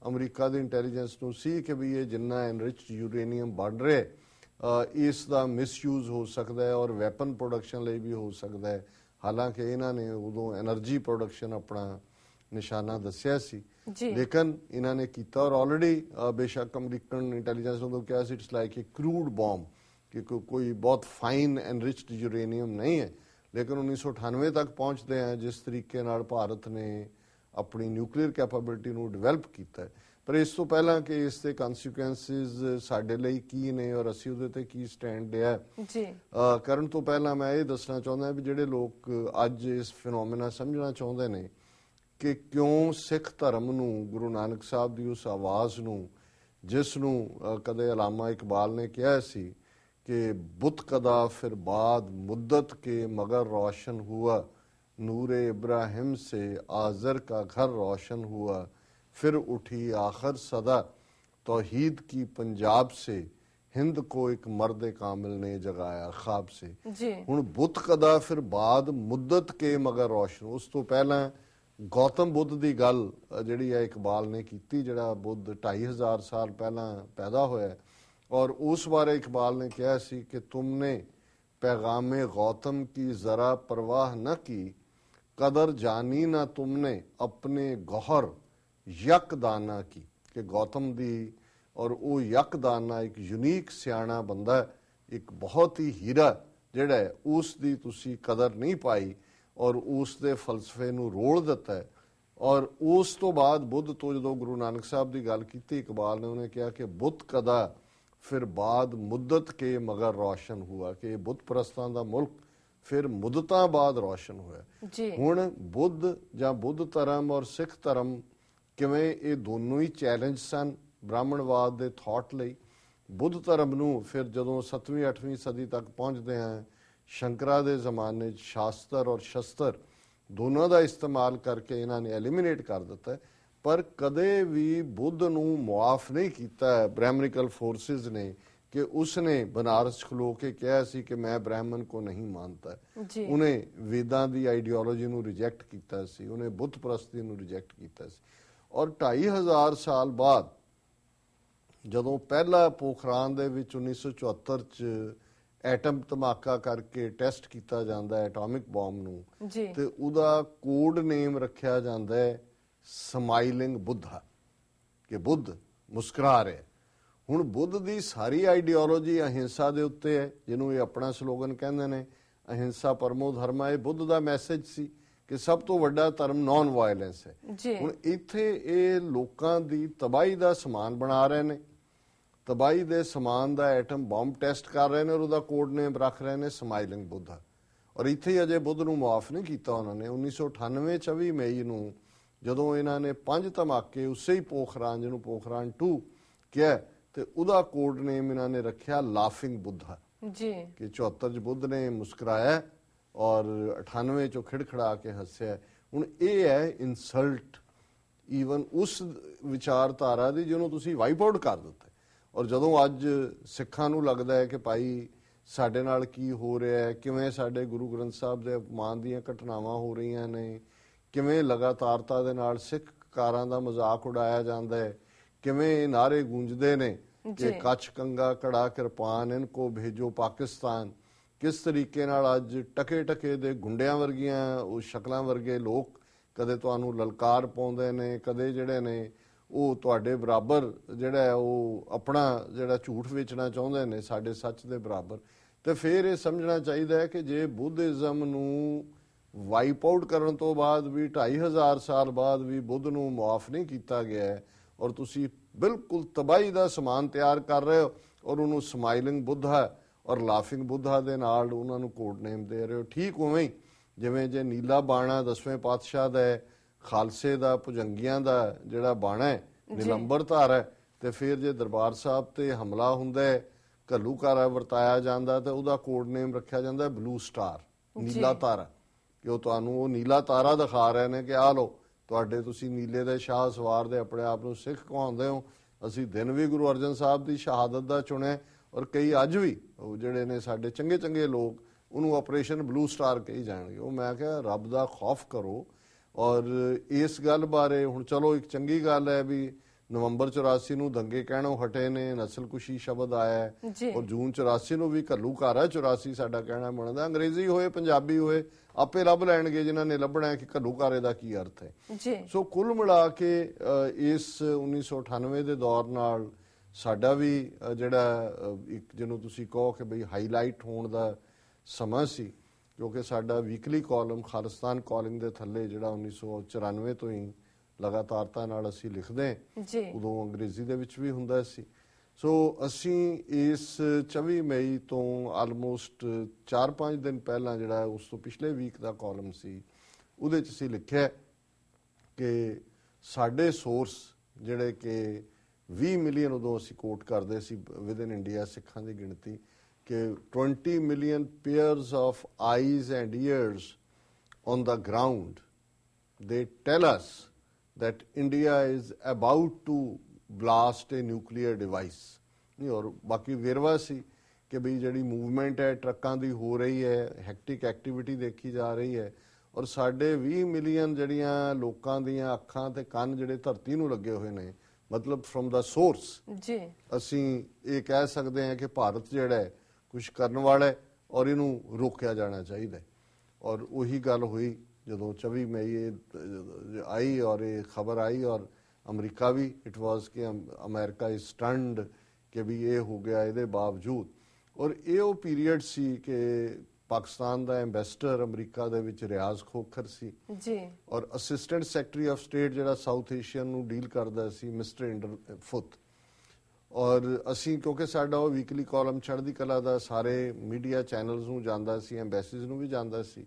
Speaker 3: ਅਮਰੀਕਾ ਦੇ ਇੰਟੈਲੀਜੈਂਸ ਨੂੰ ਸੀ ਕਿ ਵੀ ਇਹ ਜਿੰਨਾ ਐਨਰਿਚਡ ਯੂਰੇਨੀਅਮ ਬਣ ਰਿਹਾ ਇਸ ਦਾ ਮਿਸਯੂਜ਼ ਹੋ ਸਕਦਾ ਹੈ ਔਰ ਵੈਪਨ ਪ੍ਰੋਡਕਸ਼ਨ ਲਈ ਵੀ ਹੋ ਸਕਦਾ ਹੈ। ਹਾਲਾਂਕਿ ਇਹਨਾਂ ਨੇ ਉਦੋਂ એનર્ਜੀ ਪ੍ਰੋਡਕਸ਼ਨ ਆਪਣਾ ਨਿਸ਼ਾਨਾ ਦੱਸਿਆ ਸੀ। ਲੇਕਿਨ ਇਹਨਾਂ ਨੇ ਕੀਤਾ ਔਰ ਆਲਰੇਡੀ ਬੇਸ਼ੱਕ ਅਮਰੀਕਨ ਇੰਟੈਲੀਜੈਂਸ ਨੂੰ ਕਿਹਾ ਸੀ it's like a crude bomb ਕਿ ਕੋਈ ਬਹੁਤ ਫਾਈਨ ਐਨਰਿਚਡ ਯੂਰੇਨੀਅਮ ਨਹੀਂ ਹੈ। ਲੇਕਿਨ 1998 ਤੱਕ ਪਹੁੰਚਦੇ ਆ ਜਿਸ ਤਰੀਕੇ ਨਾਲ ਭਾਰਤ ਨੇ ਆਪਣੀ ਨਿਊਕਲੀਅਰ ਕੈਪੇਬਿਲਿਟੀ ਨੂੰ ਡਿਵੈਲਪ ਕੀਤਾ ਪਰ ਇਸ ਤੋਂ ਪਹਿਲਾਂ ਕਿ ਇਸ ਦੇ ਕਨਸੀਕੁਐਂਸਸ ਸਾਡੇ ਲਈ ਕੀ ਨੇ ਔਰ ਅਸੀਂ ਉਹਦੇ ਤੇ ਕੀ ਸਟੈਂਡ ਲਿਆ
Speaker 5: ਜੀ।
Speaker 3: ਕਰਨ ਤੋਂ ਪਹਿਲਾਂ ਮੈਂ ਇਹ ਦੱਸਣਾ ਚਾਹੁੰਦਾ ਵੀ ਜਿਹੜੇ ਲੋਕ ਅੱਜ ਇਸ ਫਿਨੋਮੇਨਾ ਸਮਝਣਾ ਚਾਹੁੰਦੇ ਨੇ ਕਿ ਕਿਉਂ ਸਿੱਖ ਧਰਮ ਨੂੰ ਗੁਰੂ ਨਾਨਕ ਸਾਹਿਬ ਦੀ ਉਸ ਆਵਾਜ਼ ਨੂੰ ਜਿਸ ਨੂੰ ਅ, ਕਦੇ ਅਲਾਮਾ ਇਕਬਾਲ ਨੇ ਕਿਹਾ ਸੀ ਕਿ ਬੁੱਤ ਕਦਾ ਫਿਰ ਬਾਦ ਮੁੱਦਤ ਕੇ ਮਗਰ ਰੋਸ਼ਨ ਹੁਆ ਨੂਰੇ इब्राहिम से आजर का घर रोशन हुआ फिर उठी आखिर सदा तौहीद की पंजाब से हिंद को एक मर्द कामिल ने जगाया ख्वाब से
Speaker 5: ਜੀ
Speaker 3: ਹੁਣ ਬੁੱਤ ਕਦਾ ਫਿਰ ਬਾਦ ਮੁੱਦਤ ਕੇ ਮਗਰ ਰੋਸ਼ਨ ਉਸ ਤੋਂ ਪਹਿਲਾਂ ਗੌਤਮ ਬੁੱਧ ਦੀ ਗੱਲ ਅ, ਜਿਹੜੀ ਹੈ ਇਕਬਾਲ ਨੇ ਕੀਤੀ ਜਿਹੜਾ ਬੁੱਧ 2500 ਸਾਲ ਪਹਿਲਾਂ ਪੈਦਾ ਹੋਇਆ ਹੈ। ਔਰ ਉਸ ਬਾਰੇ ਇਕਬਾਲ ਨੇ ਕਿਹਾ ਸੀ ਕਿ ਤੁਮਨੇ ਪੈਗਾਮੇ ਗੌਤਮ ਕੀ ਜ਼ਰਾ ਪਰਵਾਹ न की कदर जानी ना तुमने अपने गौहर ਯਕ ਦਾਨਾ ਕੀ ਕਿ ਗੌਤਮ ਦੀ ਔਰ ਉਹ ਯਕ ਦਾਨਾ ਇੱਕ ਯੂਨੀਕ ਸਿਆਣਾ ਬੰਦਾ ਹੈ, ਇੱਕ ਬਹੁਤ ਹੀ ਹੀਰਾ ਜਿਹੜਾ ਹੈ ਉਸ ਦੀ ਤੁਸੀਂ ਕਦਰ ਨਹੀਂ ਪਾਈ ਔਰ ਉਸ ਦੇ ਫਲਸਫੇ ਨੂੰ ਰੋਲ ਦਿੱਤਾ ਹੈ। ਔਰ ਉਸ ਤੋਂ ਬਾਅਦ ਬੁੱਧ ਤੋਂ ਜਦੋਂ ਗੁਰੂ ਨਾਨਕ ਸਾਹਿਬ ਦੀ ਗੱਲ ਕੀਤੀ ਇਕਬਾਲ ਨੇ ਉਹਨੇ ਕਿਹਾ ਕਿ ਬੁੱਧ ਕਦਾ ਫਿਰ ਬਾਦ ਮੁੱਦਤ ਕੇ ਮਗਰ ਰੋਸ਼ਨ ਹੁਆ ਕਿ ਇਹ ਬੁੱਧ ਪ੍ਰਸਤਾਂ ਦਾ ਮੁਲਕ ਫਿਰ ਮੁੱਦਤਾਂ ਬਾਅਦ ਰੋਸ਼ਨ ਹੋਇਆ। ਹੁਣ ਬੁੱਧ ਜਾਂ ਬੁੱਧ ਧਰਮ ਔਰ ਸਿੱਖ ਧਰਮ ਕਿਵੇਂ ਇਹ ਦੋਨੋਂ ਹੀ ਚੈਲੰਜ ਸਨ ਬ੍ਰਾਹਮਣਵਾਦ ਦੇ ਥਾਟ ਲਈ? ਬੁੱਧ ਧਰਮ ਨੂੰ ਫਿਰ ਜਦੋਂ 7ਵੀਂ 8ਵੀਂ ਸਦੀ ਤੱਕ ਪਹੁੰਚਦੇ ਆ ਸ਼ੰਕਰਾ ਦੇ ਜ਼ਮਾਨੇ 'ਚ ਸ਼ਾਸਤਰ ਔਰ ਸ਼ਸਤਰ ਦੋਨਾਂ ਦਾ ਇਸਤੇਮਾਲ ਕਰਕੇ ਇਹਨਾਂ ਨੇ ਐਲੀਮੀਨੇਟ ਕਰ ਦਿੱਤਾ ਹੈ। ਪਰ ਕਦੇ ਵੀ ਬੁੱਧ ਨੂੰ ਮੁਆਫ ਨਹੀਂ ਕੀਤਾ ਬ੍ਰਾਹਮਣਿਕਲ ਫੋਰਸਿਸ ਨੇ ਕਿ ਉਸਨੇ ਬਨਾਰਸ ਖਲੋ ਕੇ ਕਿਹਾ ਸੀ ਕਿ ਮੈਂ ਬ੍ਰਾਹਮਣ ਕੋ ਨਹੀਂ ਮਾਨਤਾ
Speaker 5: ਜੀ।
Speaker 3: ਉਹਨੇ ਵੇਦਾਂ ਦੀ ਆਈਡੀਓਲੋਜੀ ਨੂੰ ਰਿਜੈਕਟ ਕੀਤਾ ਸੀ। ਉਹਨੇ ਬੁੱਧ ਪ੍ਰਸਤੀ ਨੂੰ ਰਿਜੈਕਟ ਕੀਤਾ ਸੀ। ਔਰ 2500 ਸਾਲ ਬਾਅਦ ਜਦੋਂ ਪਹਿਲਾ ਪੋਖਰਾਨ ਦੇ ਵਿੱਚ 1974 ਚ ਐਟਮ ਧਮਾਕਾ ਕਰਕੇ ਟੈਸਟ ਕੀਤਾ ਜਾਂਦਾ ਹੈ ਐਟੋਮਿਕ ਬੰਬ ਨੂੰ ਤੇ ਉਹਦਾ ਕੋਡ ਨੇਮ ਰੱਖਿਆ ਜਾਂਦਾ ਹੈ ਸਮਾਈਲਿੰਗ ਬੁੱਧਾ ਕਿ ਬੁੱਧ ਮੁਸਕਰਾ ਰਿਹਾ। ਹੁਣ ਬੁੱਧ ਦੀ ਸਾਰੀ ਆਈਡੀਓਲੋਜੀ ਅਹਿੰਸਾ ਦੇ ਉੱਤੇ ਹੈ ਜਿਹਨੂੰ ਇਹ ਆਪਣਾ ਸਲੋਗਨ ਕਹਿੰਦੇ ਨੇ ਅਹਿੰਸਾ ਪਰਮੋ ਧਰਮਾ ਇਹ ਬੁੱਧ ਦਾ ਮੈਸੇਜ ਸੀ ਕਿ ਸਭ ਤੋਂ ਵੱਡਾ ਧਰਮ ਨਾਨ ਵਾਇਲੈਂਸ ਹੈ ਹੁਣ ਇੱਥੇ ਇਹ ਲੋਕਾਂ ਦੀ ਤਬਾਹੀ ਦਾ ਸਮਾਨ ਬਣਾ ਰਹੇ ਨੇ ਤਬਾਹੀ ਦੇ ਸਮਾਨ ਦਾ ਐਟਮ ਬੰਬ ਟੈਸਟ ਕਰ ਰਹੇ ਨੇ ਔਰ ਉਹਦਾ ਕੋਡ ਨੇਮ ਰੱਖ ਰਹੇ ਨੇ ਸਮਾਈਲਿੰਗ ਬੁੱਧਾ। ਔਰ ਇੱਥੇ ਹੀ ਅਜੇ ਬੁੱਧ ਨੂੰ ਮਾਫ ਨਹੀਂ ਕੀਤਾ ਉਹਨਾਂ ਨੇ। 1998 24 ਮਈ ਨੂੰ ਜਦੋਂ ਇਹਨਾਂ ਨੇ ਪੰਜ ਧਮਾਕੇ ਉਸੇ ਹੀ ਪੋਖਰਾਨ ਜਿਹਨੂੰ ਪੋਖਰਾਨ 2 ਕਿਹਾ ਤੇ ਉਹਦਾ ਕੋਡ ਨੇਮ ਇਹਨਾਂ ਨੇ ਰੱਖਿਆ ਲਾਫਿੰਗ ਬੁੱਧਾ।
Speaker 5: ਜੀ।
Speaker 3: ਕਿ 74 ਚ ਬੁੱਧ ਨੇ ਮੁਸਕਰਾਇਆ ਔਰ 98 ਚੋਂ ਖਿੜਖੜਾ ਕੇ ਹੱਸਿਆ। ਹੁਣ ਇਹ ਹੈ ਇਨਸਲਟ ਈਵਨ ਉਸ ਵਿਚਾਰਧਾਰਾ ਦੀ ਜਿਹਨੂੰ ਤੁਸੀਂ ਵਾਈਪ ਆਊਟ ਕਰ ਦਿੱਤਾ। ਔਰ ਜਦੋਂ ਅੱਜ ਸਿੱਖਾਂ ਨੂੰ ਲੱਗਦਾ ਹੈ ਕਿ ਭਾਈ ਸਾਡੇ ਨਾਲ ਕੀ ਹੋ ਰਿਹਾ ਹੈ ਕਿਵੇਂ ਸਾਡੇ ਗੁਰੂ ਗ੍ਰੰਥ ਸਾਹਿਬ ਦੇ ਅਪਮਾਨ ਦੀਆਂ ਘਟਨਾਵਾਂ ਹੋ ਰਹੀਆਂ ਨੇ ਕਿਵੇਂ ਲਗਾਤਾਰਤਾ ਦੇ ਨਾਲ ਸਿੱਖ ਕਾਰਾਂ ਦਾ ਮਜ਼ਾਕ ਉਡਾਇਆ ਜਾਂਦਾ ਹੈ ਕਿਵੇਂ ਇਹ ਨਾਰੇ ਗੂੰਜਦੇ ਨੇ ਕਿ। ਕੱਚ ਕੰਗਾ ਕੜਾ ਕਿਰਪਾਨ ਇਨ ਕੋ ਭੇਜੋ ਪਾਕਿਸਤਾਨ ਕਿਸ ਤਰੀਕੇ ਨਾਲ ਅੱਜ ਟਕੇ ਟਕੇ ਦੇ ਗੁੰਡਿਆਂ ਵਰਗੀਆਂ ਉਹ ਸ਼ਕਲਾਂ ਵਰਗੇ ਲੋਕ ਕਦੇ ਤੁਹਾਨੂੰ ਲਲਕਾਰ ਪਾਉਂਦੇ ਨੇ ਕਦੇ ਜਿਹੜੇ ਨੇ ਉਹ ਤੁਹਾਡੇ ਬਰਾਬਰ ਜਿਹੜਾ ਹੈ, ਉਹ ਆਪਣਾ ਜਿਹੜਾ ਝੂਠ ਵੇਚਣਾ ਚਾਹੁੰਦੇ ਨੇ, ਸਾਡੇ ਸੱਚ ਦੇ ਬਰਾਬਰ। ਤੇ ਫਿਰ ਇਹ ਸਮਝਣਾ ਚਾਹੀਦਾ ਹੈ ਕਿ ਜੇ ਬੁੱਧਿਜ਼ਮ ਨੂੰ ਵਾਈਪ ਆਊਟ ਕਰਨ ਤੋਂ ਬਾਅਦ ਵੀ 2500 ਸਾਲ ਬਾਅਦ ਵੀ ਬੁੱਧ ਨੂੰ ਮਾਫ ਨਹੀਂ ਕੀਤਾ ਗਿਆ ਹੈ, ਔਰ ਤੁਸੀਂ ਬਿਲਕੁਲ ਤਬਾਹੀ ਦਾ ਸਮਾਨ ਤਿਆਰ ਕਰ ਰਹੇ ਹੋ, ਔਰ ਉਹਨੂੰ ਸਮਾਈਲਿੰਗ ਬੁੱਧਾ ਔਰ ਲਾਫਿੰਗ ਬੁੱਧਾ ਦੇ ਨਾਲ ਉਹਨਾਂ ਨੂੰ ਕੋਡ ਨੇਮ ਦੇ ਰਹੇ ਹੋ, ਠੀਕ ਉਵੇਂ ਹੀ, ਜਿਵੇਂ ਜੇ ਨੀਲਾ ਬਾਣਾ ਦਸਵੇਂ ਪਾਤਸ਼ਾਹ ਦਾ ਹੈ ਖਾਲਸੇ ਦਾ ਭੁਜੰਗੀਆਂ ਦਾ ਜਿਹੜਾ ਬਾਣਾ ਹੈ ਨਿਲੰਬਰ ਧਾਰ ਹੈ ਤੇ ਫਿਰ ਜੇ ਦਰਬਾਰ ਸਾਹਿਬ ਤੇ ਹਮਲਾ ਹੁੰਦਾ ਹੈ ਘੱਲੂਕਾਰਾ ਵਰਤਾਇਆ ਜਾਂਦਾ ਤੇ ਉਹਦਾ ਕੋਡ ਨੇਮ ਰੱਖਿਆ ਜਾਂਦਾ ਬਲੂ ਸਟਾਰ ਨੀਲਾ ਤਾਰਾ। ਕਿ ਉਹ ਤੁਹਾਨੂੰ ਉਹ ਨੀਲਾ ਤਾਰਾ ਦਿਖਾ ਰਹੇ ਨੇ ਕਿ ਆਹ ਲੋ ਤੁਹਾਡੇ ਤੁਸੀਂ ਨੀਲੇ ਦੇ ਸ਼ਾਹ ਸਵਾਰ ਦੇ ਆਪਣੇ ਆਪ ਨੂੰ ਸਿੱਖ ਕਹਾਉਂਦੇ ਹੋ ਅਸੀਂ ਦਿਨ ਵੀ ਗੁਰੂ ਅਰਜਨ ਸਾਹਿਬ ਦੀ ਸ਼ਹਾਦਤ ਦਾ ਚੁਣਿਆ ਔਰ ਕਈ ਅੱਜ ਵੀ ਉਹ ਜਿਹੜੇ ਨੇ ਸਾਡੇ ਚੰਗੇ ਚੰਗੇ ਲੋਕ ਉਹਨੂੰ ਆਪਰੇਸ਼ਨ ਬਲੂ ਸਟਾਰ ਕਹੀ ਜਾਣਗੇ। ਉਹ ਮੈਂ ਕਿਹਾ ਰੱਬ ਦਾ ਖੌਫ ਕਰੋ ਔਰ ਇਸ ਗੱਲ ਬਾਰੇ ਹੁਣ ਚਲੋ ਇੱਕ ਚੰਗੀ ਗੱਲ ਹੈ ਵੀ ਨਵੰਬਰ 84 ਨੂੰ ਦੰਗੇ ਕਹਿਣੋਂ ਹਟੇ ਨੇ ਨਸਲਕੁਸ਼ੀ ਸ਼ਬਦ ਆਇਆ ਹੈ। ਔਰ ਜੂਨ 84 ਨੂੰ ਵੀ ਘੱਲੂਘਾਰਾ 84 ਸਾਡਾ ਕਹਿਣਾ ਬਣਦਾ। ਅੰਗਰੇਜ਼ੀ ਹੋਏ ਪੰਜਾਬੀ ਹੋਏ ਆਪੇ ਲੱਭ ਲੈਣਗੇ ਜਿਨ੍ਹਾਂ ਨੇ ਲੱਭਣਾ ਕਿ ਘੱਲੂਘਾਰੇ ਦਾ ਕੀ ਅਰਥ ਹੈ।
Speaker 5: ਜੀ।
Speaker 3: ਸੋ ਕੁੱਲ ਮਿਲਾ ਕੇ ਇਸ 1998 ਦੇ ਦੌਰ ਨਾਲ ਸਾਡਾ ਵੀ ਜਿਹੜਾ ਇੱਕ ਜਿਹਨੂੰ ਤੁਸੀਂ ਕਹੋ ਕਿ ਬਈ ਹਾਈਲਾਈਟ ਹੋਣ ਦਾ ਸਮਾਂ ਸੀ। ਕਿਉਂਕਿ ਸਾਡਾ ਵੀਕਲੀ ਕਾਲਮ ਖਾਲਿਸਤਾਨ ਕਾਲਿੰਗ ਦੇ ਥੱਲੇ ਜਿਹੜਾ 1994 ਤੋਂ ਹੀ ਲਗਾਤਾਰਤਾ ਨਾਲ ਅਸੀਂ ਲਿਖਦੇ ਹਾਂ।
Speaker 5: ਜੀ।
Speaker 3: ਉਦੋਂ ਅੰਗਰੇਜ਼ੀ ਦੇ ਵਿੱਚ ਵੀ ਹੁੰਦਾ ਸੀ। ਸੋ ਅਸੀਂ ਇਸ 24 ਮਈ ਤੋਂ ਆਲਮੋਸਟ 4-5 ਦਿਨ ਪਹਿਲਾਂ ਜਿਹੜਾ ਉਸ ਤੋਂ ਪਿਛਲੇ ਵੀਕ ਦਾ ਕਾਲਮ ਸੀ ਉਹਦੇ ਚ ਅਸੀਂ ਲਿਖਿਆ ਕਿ ਸਾਡੇ ਸੋਰਸ ਜਿਹੜੇ ਕਿ 20 ਮਿਲੀਅਨ ਉਦੋਂ ਅਸੀਂ ਕੋਟ ਕਰਦੇ ਸੀ ਵਿਦ ਇਨ ਇੰਡੀਆ ਸਿੱਖਾਂ ਦੀ ਗਿਣਤੀ ਕਿ 20 million pairs of eyes and ears on the ground they tell us that India is about to blast a nuclear device. ਨਹੀਂ ਔਰ ਬਾਕੀ ਵੇਰਵਾ ਸੀ ਕਿ ਵੀ ਜਿਹੜੀ ਮੂਵਮੈਂਟ ਹੈ ਟਰੱਕਾਂ ਦੀ ਹੋ ਰਹੀ ਹੈ ਹੈਕਟਿਕ ਐਕਟੀਵਿਟੀ ਦੇਖੀ ਜਾ ਰਹੀ ਹੈ ਔਰ ਸਾਡੇ 20 ਮਿਲੀਅਨ ਜਿਹੜੀਆਂ ਲੋਕਾਂ ਦੀਆਂ ਅੱਖਾਂ ਤੇ ਕੰਨ ਜਿਹੜੇ ਧਰਤੀ ਨੂੰ ਲੱਗੇ ਹੋਏ ਨੇ ਮਤਲਬ ਫਰਮ ਦਾ ਸੋਰਸ
Speaker 5: ਜੀ
Speaker 3: ਅਸੀਂ ਇਹ ਕਹਿ ਸਕਦੇ ਹਾਂ ਕਿ ਭਾਰਤ ਜਿਹੜਾ ਹੈ ਕੁਝ ਕਰਨ ਵਾਲਾ ਔਰ ਇਹਨੂੰ ਰੋਕਿਆ ਜਾਣਾ ਚਾਹੀਦਾ ਔਰ ਉਹੀ ਗੱਲ ਹੋਈ ਜਦੋਂ 24 ਮਈ ਇਹ ਆਈ ਔਰ ਇਹ ਖਬਰ ਆਈ ਔਰ ਅਮਰੀਕਾ ਵੀ ਇਟ ਵਾਸ ਕਿ ਅਮ- ਅਮਰੀਕਾ ਇਜ਼ ਸਟੰਡ ਕਿ ਵੀ ਇਹ ਹੋ ਗਿਆ ਇਹਦੇ ਬਾਵਜੂਦ। ਔਰ ਇਹ ਉਹ ਪੀਰੀਅਡ ਸੀ ਕਿ ਪਾਕਿਸਤਾਨ ਦਾ ਐਮਬੈਸਡਰ ਅਮਰੀਕਾ ਦੇ ਵਿੱਚ ਰਿਆਜ਼ ਖੋਖਰ ਸੀ।
Speaker 5: ਜੀ।
Speaker 3: ਔਰ ਅਸਿਸਟੈਂਟ ਸੈਕਟਰੀ ਆਫ ਸਟੇਟ ਜਿਹੜਾ ਸਾਊਥ ਏਸ਼ੀਅਨ ਨੂੰ ਡੀਲ ਕਰਦਾ ਸੀ ਮਿਸਟਰ ਇੰਡਰ ਫੁੱਤ ਔਰ ਅਸੀਂ ਕਿਉਂਕਿ ਸਾਡਾ ਉਹ ਵੀਕਲੀ ਕਾਲਮ ਚੜ੍ਹਦੀ ਕਲਾ ਦਾ ਸਾਰੇ ਮੀਡੀਆ ਚੈਨਲਸ ਨੂੰ ਜਾਂਦਾ ਸੀ ਐਮਬੈਸੀਜ਼ ਨੂੰ ਵੀ ਜਾਂਦਾ ਸੀ।